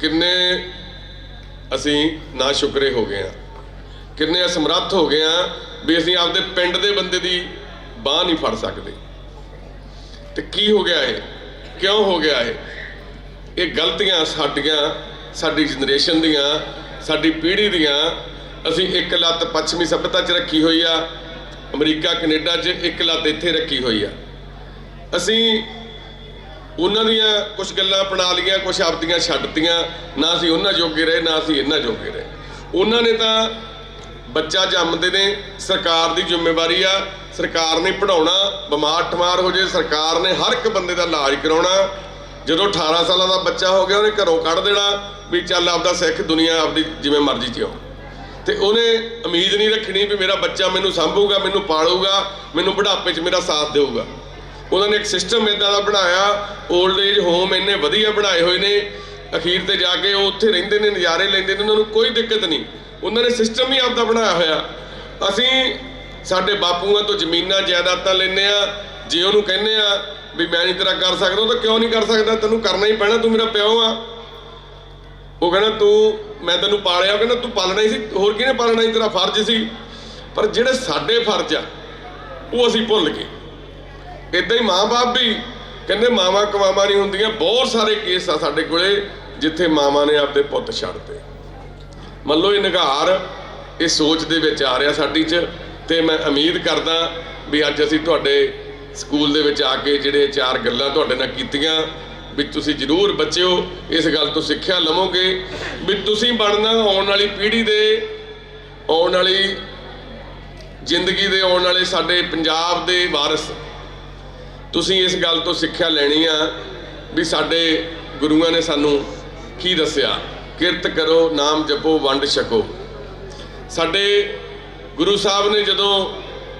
ਕਿੰਨੇ ਅਸੀਂ ਨਾ ਸ਼ੁਕਰੇ ਹੋ ਗਏ ਆ ਕਿੰਨੇ ਅਸਮਰੱਥ ਹੋ ਗਏ ਆ ਵੀ ਅਸੀਂ ਆਪਦੇ ਪਿੰਡ ਦੇ ਬੰਦੇ ਦੀ ਬਾਹ ਨਹੀਂ ਫੜ ਸਕਦੇ। ਤੇ ਕੀ ਹੋ ਗਿਆ ਇਹ? ਕਿਉਂ ਹੋ ਗਿਆ ਇਹ? ਇਹ ਗਲਤੀਆਂ ਸਾਡੀਆਂ, ਸਾਡੀ ਜਨਰੇਸ਼ਨ ਦੀਆਂ, ਸਾਡੀ ਪੀੜ੍ਹੀ ਦੀਆਂ ਅਸੀਂ ਇੱਕ ਲੱਤ ਪੱਛਮੀ ਸਭਿਅਤਾ 'ਚ ਰੱਖੀ ਹੋਈ ਆ, ਅਮਰੀਕਾ, ਕੈਨੇਡਾ 'ਚ ਇੱਕ ਲੱਤ ਇੱਥੇ ਰੱਖੀ ਹੋਈ ਆ। ਅਸੀਂ ਉਹਨਾਂ ਦੀਆਂ ਕੁਝ ਗੱਲਾਂ ਅਪਣਾ ਲਈਆਂ ਕੁਝ ਆਪਦੀਆਂ ਛੱਡਤੀਆਂ, ਨਾ ਅਸੀਂ ਉਹਨਾਂ ਜੋਗੇ ਰਹੇ, ਨਾ ਅਸੀਂ ਇਹਨਾਂ ਜੋਗੇ ਰਹੇ। ਉਹਨਾਂ ਨੇ ਤਾਂ ਬੱਚਾ ਜੰਮਦੇ ਨੇ, ਸਰਕਾਰ ਦੀ ਜ਼ਿੰਮੇਵਾਰੀ ਆ, ਸਰਕਾਰ ਨੇ ਪੜਾਉਣਾ ਬਿਮਾਰ ਠਮਾਰ ਹੋ ਜੇ, ਸਰਕਾਰ ਨੇ ਹਰ ਇੱਕ ਬੰਦੇ ਦਾ ਇਲਾਜ ਕਰਾਉਣਾ। ਜਦੋਂ 18 ਸਾਲਾਂ ਦਾ ਬੱਚਾ ਹੋ ਗਿਆ, ਉਹਨੇ ਘਰੋਂ ਕੱਢ ਦੇਣਾ ਵੀ ਚੱਲ ਆਪਦਾ ਸਿੱਖ ਦੁਨੀਆ ਆਪਦੀ ਜਿਵੇਂ ਮਰਜ਼ੀ ਜਿਓ ਤੇ ਉਹਨੇ ਉਮੀਦ ਨਹੀਂ ਰੱਖਣੀ ਵੀ ਮੇਰਾ ਬੱਚਾ ਮੈਨੂੰ ਸੰਭੂਗਾ, ਮੈਨੂੰ ਪਾਲੂਗਾ, ਮੈਨੂੰ ਬੁਢਾਪੇ 'ਚ ਮੇਰਾ ਸਾਥ ਦੇਊਗਾ। ਉਹਨਾਂ ਨੇ ਇੱਕ ਸਿਸਟਮ ਇਦਾਂ ਦਾ ਬਣਾਇਆ 올ਡ ਏਜ ਹੋਮ ਇੰਨੇ ਵਧੀਆ ਬਣਾਏ ਹੋਏ ਨੇ, ਅਖੀਰ ਤੇ ਜਾ ਕੇ ਉਹ ਉੱਥੇ ਰਹਿੰਦੇ ਨੇ, ਨਜ਼ਾਰੇ ਲੈਂਦੇ ਨੇ, ਉਹਨਾਂ ਨੂੰ ਕੋਈ ਦਿੱਕਤ ਨਹੀਂ। ਉਹਨਾਂ ਨੇ ਸਿਸਟਮ ਹੀ ਆਪਦਾ ਬਣਾਇਆ ਹੋਇਆ। ਅਸੀਂ ਸਾਡੇ ਬਾਪੂਆਂ ਤੋਂ ਜ਼ਮੀਨਾਂ ਜਾਇਦਾਦਾਂ ਲੈਂਦੇ ਆ ਜੇ ਉਹਨੂੰ ਕਹਿੰਦੇ ਆ ਵੀ ਮੈਂ ਨਹੀਂ ਤੇਰਾ ਕਰ ਸਕਦਾ ਤਾਂ ਕਿਉਂ ਨਹੀਂ ਕਰ ਸਕਦਾ? ਤੈਨੂੰ ਕਰਨਾ ਹੀ ਪੈਣਾ, ਤੂੰ ਮੇਰਾ ਪਿਓ ਆ। ਉਹ ਕਹਿੰਦਾ, ਤੂੰ, ਮੈਂ ਤੈਨੂੰ ਪਾਲਿਆ। ਉਹ ਕਹਿੰਦਾ, ਤੂੰ ਪਾਲਣਾ ਹੀ ਸੀ, ਹੋਰ ਕਿਹਨੇ ਪਾਲਣਾ ਸੀ? ਤੇਰਾ ਫਰਜ਼ ਸੀ। ਪਰ ਜਿਹੜੇ ਸਾਡੇ ਫਰਜ਼ ਆ, ਉਹ ਅਸੀਂ ਭੁੱਲ ਗਏ। ਇਦਾਂ ਹੀ ਮਾਂ-ਬਾਪ ਵੀ ਕਹਿੰਦੇ ਮਾਵਾਂ ਕਵਾਵਾਂ ਨਹੀਂ ਹੁੰਦੀਆਂ। ਬਹੁਤ ਸਾਰੇ ਕੇਸ ਆ ਸਾਡੇ ਕੋਲੇ ਜਿੱਥੇ ਮਾਵਾਂ ਨੇ ਆਪਦੇ ਪੁੱਤ ਛੱਡਤੇ ਮੰਨ ਲਓ ਇਹ ਨਿਗਾਰ ਇਹ ਸੋਚ ਦੇ ਵਿੱਚ ਆ ਰਿਹਾ ਸਾਡੀ 'ਚ ਤੇ ਮੈਂ ਉਮੀਦ ਕਰਦਾ ਵੀ ਅੱਜ ਅਸੀਂ ਤੁਹਾਡੇ ਸਕੂਲ ਦੇ ਵਿੱਚ ਆ ਕੇ ਜਿਹੜੇ ਚਾਰ ਗੱਲਾਂ ਤੁਹਾਡੇ ਨਾਲ ਕੀਤੀਆਂ ਵੀ ਤੁਸੀਂ ਜ਼ਰੂਰ ਬੱਚਿਓ, ਇਸ ਗੱਲ ਤੋਂ ਸਿੱਖਿਆ ਲਵੋਗੇ ਵੀ ਤੁਸੀਂ ਬਣਨਾ ਆਉਣ ਵਾਲੀ ਪੀੜ੍ਹੀ ਦੇ, ਆਉਣ ਵਾਲੀ ਜ਼ਿੰਦਗੀ ਦੇ, ਆਉਣ ਵਾਲੇ ਸਾਡੇ ਪੰਜਾਬ ਦੇ ਵਾਰਿਸ ਤੁਸੀਂ ਇਸ ਗੱਲ ਤੋਂ ਸਿੱਖਿਆ ਲੈਣੀ ਆ ਵੀ ਸਾਡੇ ਗੁਰੂਆਂ ਨੇ ਸਾਨੂੰ ਕੀ ਦੱਸਿਆ? ਕਿਰਤ ਕਰੋ, ਨਾਮ ਜਪੋ, ਵੰਡ ਛਕੋ। ਸਾਡੇ ਗੁਰੂ ਸਾਹਿਬ ਨੇ ਜਦੋਂ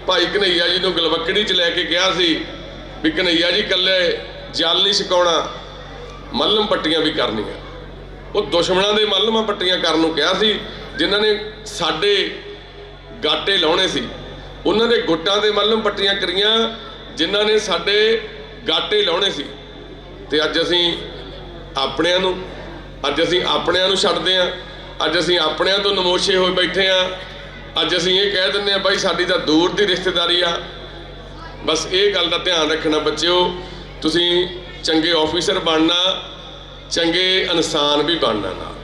ਭਾਈ ਕਨਈਆ ਜੀ ਨੂੰ ਗਲਵੱਕੜੀ 'ਚ ਲੈ ਕੇ ਗਿਆ ਸੀ ਵੀ ਕਨਈਆ ਜੀ ਇਕੱਲੇ ਜਲ ਨਹੀਂ ਛਕਾਉਣਾ, ਮੱਲਮ ਪੱਟੀਆਂ ਵੀ ਕਰਨੀਆਂ। ਉਹ ਦੁਸ਼ਮਣਾਂ ਦੇ ਮੱਲਮਾਂ ਪੱਟੀਆਂ ਕਰਨ ਨੂੰ ਕਿਹਾ ਸੀ, ਜਿਨ੍ਹਾਂ ਨੇ ਸਾਡੇ ਗਾਟੇ ਲਾਉਣੇ ਸੀ। ਉਹਨਾਂ ਦੇ ਗੁੱਟਾਂ ਦੇ ਮੱਲਮ ਪੱਟੀਆਂ ਕਰੀਆਂ ਜਿਨ੍ਹਾਂ ਨੇ ਸਾਡੇ ਗਾਟੇ ਲਾਉਣੇ ਸੀ ਤੇ ਅੱਜ ਅਸੀਂ ਆਪਣਿਆਂ ਨੂੰ, ਅੱਜ ਅਸੀਂ ਆਪਣਿਆਂ ਨੂੰ ਛੱਡਦੇ ਹਾਂ, ਅੱਜ ਅਸੀਂ ਆਪਣਿਆਂ ਤੋਂ ਨਮੋਸ਼ੇ ਹੋਏ ਬੈਠੇ ਹਾਂ, ਅੱਜ ਅਸੀਂ ਇਹ ਕਹਿ ਦਿੰਦੇ ਹਾਂ, ਬਾਈ, ਸਾਡੀ ਤਾਂ ਦੂਰ ਦੀ ਰਿਸ਼ਤੇਦਾਰੀ ਆ। ਬਸ ਇਹ ਗੱਲ ਦਾ ਧਿਆਨ ਰੱਖਣਾ ਬੱਚਿਓ, ਤੁਸੀਂ ਚੰਗੇ ਆਫੀਸਰ ਬਣਨਾ, ਚੰਗੇ ਇਨਸਾਨ ਵੀ ਬਣਨਾ ਨਾਲ।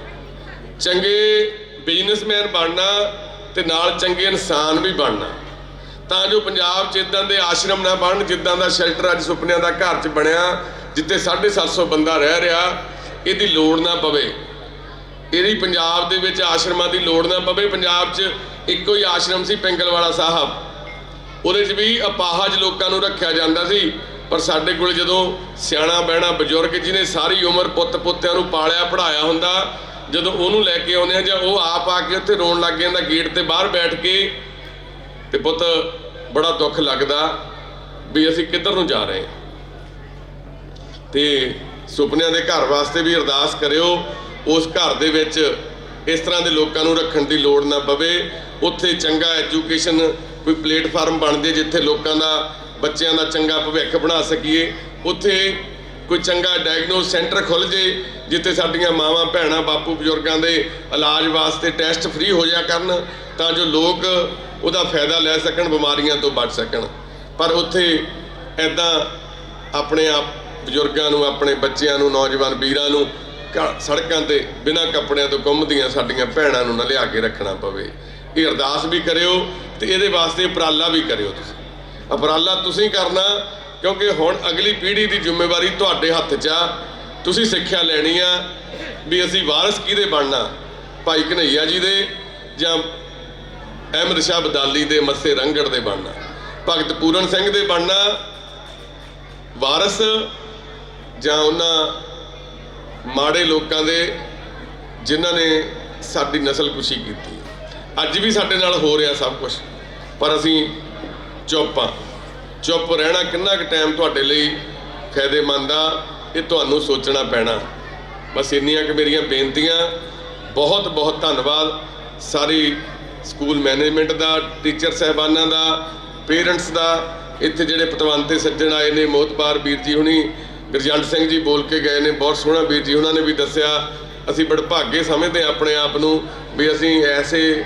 ਚੰਗੇ ਬਿਜ਼ਨਸਮੈਨ ਬਣਨਾ ਤੇ ਨਾਲ ਚੰਗੇ ਇਨਸਾਨ ਵੀ ਬਣਨਾ। ਤਾਂ ਜੋ ਪੰਜਾਬ 'ਚ ਇਦਾਂ ਦੇ ਆਸ਼ਰਮ ਨਾ ਬਣਨ, ਜਿੱਦਾਂ ਦਾ ਸ਼ੈਲਟਰ ਅੱਜ ਸੁਪਨਿਆਂ ਦਾ ਘਰ 'ਚ ਬਣਿਆ, ਜਿੱਥੇ 750 ਬੰਦਾ ਰਹਿ ਰਿਹਾ, ਇਹਦੀ ਲੋੜ ਨਾ ਪਵੇ। ਇਹਦੀ ਪੰਜਾਬ ਦੇ ਵਿੱਚ ਆਸ਼ਰਮਾਂ ਦੀ ਲੋੜ ਨਾ ਪਵੇ। ਪੰਜਾਬ 'ਚ ਇੱਕੋ ਹੀ ਆਸ਼ਰਮ ਸੀ ਪਿੰਗਲਵਾਲਾ ਸਾਹਿਬ। ਉਹਦੇ 'ਚ ਵੀ ਅਪਾਹਜ ਲੋਕਾਂ ਨੂੰ ਰੱਖਿਆ ਜਾਂਦਾ ਸੀ। ਪਰ ਸਾਡੇ ਕੋਲ ਜਦੋਂ ਸਿਆਣਾ, ਬਹਿਣਾ ਬਜ਼ੁਰਗ ਜਿਹਨੇ ਸਾਰੀ ਉਮਰ ਪੁੱਤ ਪੁੱਤਿਆਂ ਨੂੰ ਪਾਲਿਆ ਪੜਾਇਆ ਹੁੰਦਾ, ਜਦੋਂ ਉਹਨੂੰ ਲੈ ਕੇ ਆਉਂਦੇ ਆ ਜਾਂ ਉਹ ਆਪ ਆ ਕੇ ਉੱਥੇ ਰੋਣ ਲੱਗ ਜਾਂਦਾ, ਗੇਟ ਤੇ ਬਾਹਰ ਬੈਠ ਕੇ ਤੇ ਪੁੱਤ, ਬੜਾ ਦੁੱਖ ਲੱਗਦਾ ਵੀ ਅਸੀਂ ਕਿੱਧਰ ਨੂੰ ਜਾ ਰਹੇ ਹਾਂ। ਤੇ ਸੁਪਨਿਆਂ ਦੇ ਘਰ ਵਾਸਤੇ ਵੀ ਅਰਦਾਸ ਕਰਿਓ, ਉਸ ਘਰ ਦੇ ਵਿੱਚ ਇਸ ਤਰ੍ਹਾਂ ਦੇ ਲੋਕਾਂ ਨੂੰ ਰੱਖਣ ਦੀ ਲੋੜ ਨਾ ਪਵੇ। ਉੱਥੇ ਚੰਗਾ ਐਜੂਕੇਸ਼ਨ ਕੋਈ ਪਲੇਟਫਾਰਮ ਬਣ ਜੇ ਜਿੱਥੇ ਲੋਕਾਂ ਦਾ, ਬੱਚਿਆਂ ਦਾ ਚੰਗਾ ਭਵਿੱਖ ਬਣਾ ਸਕੀਏ। ਉੱਥੇ ਕੋਈ ਚੰਗਾ ਡਾਇਗਨੋਸ ਸੈਂਟਰ ਖੁੱਲ ਜੇ, ਜਿੱਥੇ ਸਾਡੀਆਂ ਮਾਵਾਂ, ਭੈਣਾਂ, ਬਾਪੂ, ਬਜ਼ੁਰਗਾਂ ਦੇ ਇਲਾਜ ਵਾਸਤੇ ਟੈਸਟ ਫ੍ਰੀ ਹੋ ਜਾ ਕਰਨ, ਤਾਂ ਜੋ ਲੋਕ ਉਹਦਾ ਫਾਇਦਾ ਲੈ ਸਕਣ, ਬਿਮਾਰੀਆਂ ਤੋਂ ਬਚ ਸਕਣ। ਪਰ ਉੱਥੇ ਐਦਾਂ ਆਪਣੇ ਆਪ ਬਜ਼ੁਰਗਾਂ ਨੂੰ, ਆਪਣੇ ਬੱਚਿਆਂ ਨੂੰ, ਨੌਜਵਾਨ ਵੀਰਾਂ ਨੂੰ ਘ- ਸੜਕਾਂ ਤੇ ਬਿਨਾਂ ਕੱਪੜਿਆਂ ਤੋਂ ਘੁੰਮਦੀਆਂ ਸਾਡੀਆਂ ਭੈਣਾਂ ਨੂੰ ਨਾ ਲਿਆ ਕੇ ਰੱਖਣਾ ਪਵੇ। ਇਹ ਅਰਦਾਸ ਵੀ ਕਰਿਓ ਤੇ ਇਹਦੇ ਵਾਸਤੇ ਉਪਰਾਲਾ ਵੀ ਕਰਿਓ ਤੁਸੀਂ। ਉਪਰਾਲਾ ਤੁਸੀਂ ਕਰਨਾ, ਕਿਉਂਕਿ ਹੁਣ ਅਗਲੀ ਪੀੜ੍ਹੀ ਦੀ ਜ਼ਿੰਮੇਵਾਰੀ ਤੁਹਾਡੇ ਹੱਥ 'ਚ ਆ। ਤੁਸੀਂ ਸਿੱਖਿਆ ਲੈਣੀ ਆ ਵੀ ਅਸੀਂ ਵਾਰਿਸ ਕਿਹਦੇ ਬਣਨਾ? ਭਾਈ ਕਨਈਆ ਜੀ ਦੇ ਜਾਂ ਅਹਿਮਦ ਸ਼ਾਹ ਬਦਾਲੀ ਦੇ ਮੱਸੇ ਰੰਗੜ ਦੇ ਬਣਨਾ। ਭਗਤ ਪੂਰਨ ਸਿੰਘ ਦੇ ਬਣਨਾ ਵਾਰਿਸ ਜਾਂ ਉਹਨਾਂ ਮਾੜੇ ਲੋਕਾਂ ਦੇ ਜਿਨ੍ਹਾਂ ਨੇ ਸਾਡੀ ਨਸਲਕੁਸ਼ੀ ਕੀਤੀ। ਅੱਜ ਵੀ ਸਾਡੇ ਨਾਲ ਹੋ ਰਿਹਾ ਸਭ ਕੁਝ ਪਰ ਅਸੀਂ ਚੁੱਪ ਆ ਚੁੱਪ ਰਹਿਣਾ ਕਿੰਨਾ ਕੁ ਟਾਈਮ ਤੁਹਾਡੇ ਲਈ ਫਾਇਦੇਮੰਦ ਆ, ਇਹ ਤੁਹਾਨੂੰ ਸੋਚਣਾ ਪੈਣਾ। ਬਸ ਇੰਨੀਆਂ ਕਿ ਮੇਰੀਆਂ ਬੇਨਤੀਆਂ ਬਹੁਤ ਬਹੁਤ ਧੰਨਵਾਦ। ਸਾਰੀ ਸਕੂਲ ਮੈਨੇਜਮੈਂਟ ਦਾ, ਟੀਚਰ ਸਹਿਬਾਨਾਂ ਦਾ, ਪੇਰੈਂਟਸ ਦਾ, ਇੱਥੇ ਜਿਹੜੇ ਪਤਵੰਤੇ ਸੱਜਣ ਆਏ ਨੇ ਮੋਹਤਬਾਰ ਵੀਰ ਜੀ ਹੁਣੀ, ਗੁਰਜੰਟ ਸਿੰਘ ਜੀ ਬੋਲ ਕੇ ਗਏ ਨੇ, ਬਹੁਤ ਸੋਹਣਾ ਵੀਰ ਜੀ, ਉਹਨਾਂ ਨੇ ਵੀ ਦੱਸਿਆ, ਅਸੀਂ ਬੜਭਾਗੇ ਸਮਝਦੇ ਹਾਂ ਆਪਣੇ ਆਪ ਨੂੰ, ਵੀ ਅਸੀਂ ਐਸੇ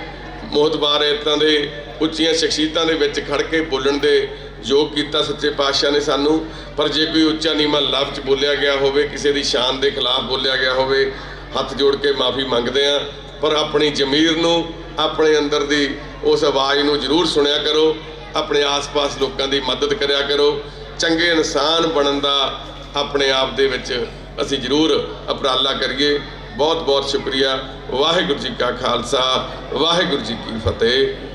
ਮੋਹਤਬਾਰ ਇਤਾਂ ਦੇ ਉੱਚੀਆਂ ਸ਼ਖਸੀਅਤਾਂ ਦੇ ਵਿੱਚ ਖੜ ਕੇ ਬੋਲਣ ਦੇ ਯੋਗ ਕੀਤਾ ਸੱਚੇ ਪਾਤਸ਼ਾਹ ਨੇ ਸਾਨੂੰ, ਪਰ ਜੇ ਕੋਈ ਉੱਚਾ ਨੀਵਾਂ ਲਫ਼ਜ਼ ਬੋਲਿਆ ਗਿਆ ਹੋਵੇ, ਕਿਸੇ ਦੀ ਸ਼ਾਨ ਦੇ ਖਿਲਾਫ ਬੋਲਿਆ ਗਿਆ ਹੋਵੇ, ਹੱਥ ਜੋੜ ਕੇ ਮਾਫੀ ਮੰਗਦੇ ਆ ਪਰ ਆਪਣੀ ਜ਼ਮੀਰ ਨੂੰ ਆਪਣੇ ਅੰਦਰ ਦੀ ਉਸ ਆਵਾਜ਼ ਨੂੰ ਜ਼ਰੂਰ ਸੁਣਿਆ ਕਰੋ, ਆਪਣੇ ਆਸ-ਪਾਸ ਲੋਕਾਂ ਦੀ ਮਦਦ ਕਰਿਆ ਕਰੋ। ਚੰਗੇ ਇਨਸਾਨ ਬਣਨ ਦਾ ਆਪਣੇ ਆਪ ਦੇ ਵਿੱਚ ਅਸੀਂ ਜ਼ਰੂਰ ਉਪਰਾਲਾ ਕਰੀਏ। ਬਹੁਤ ਬਹੁਤ ਸ਼ੁਕਰੀਆ। ਵਾਹਿਗੁਰੂ ਜੀ ਕਾ ਖਾਲਸਾ, ਵਾਹਿਗੁਰੂ ਜੀ ਕੀ ਫਤਿਹ।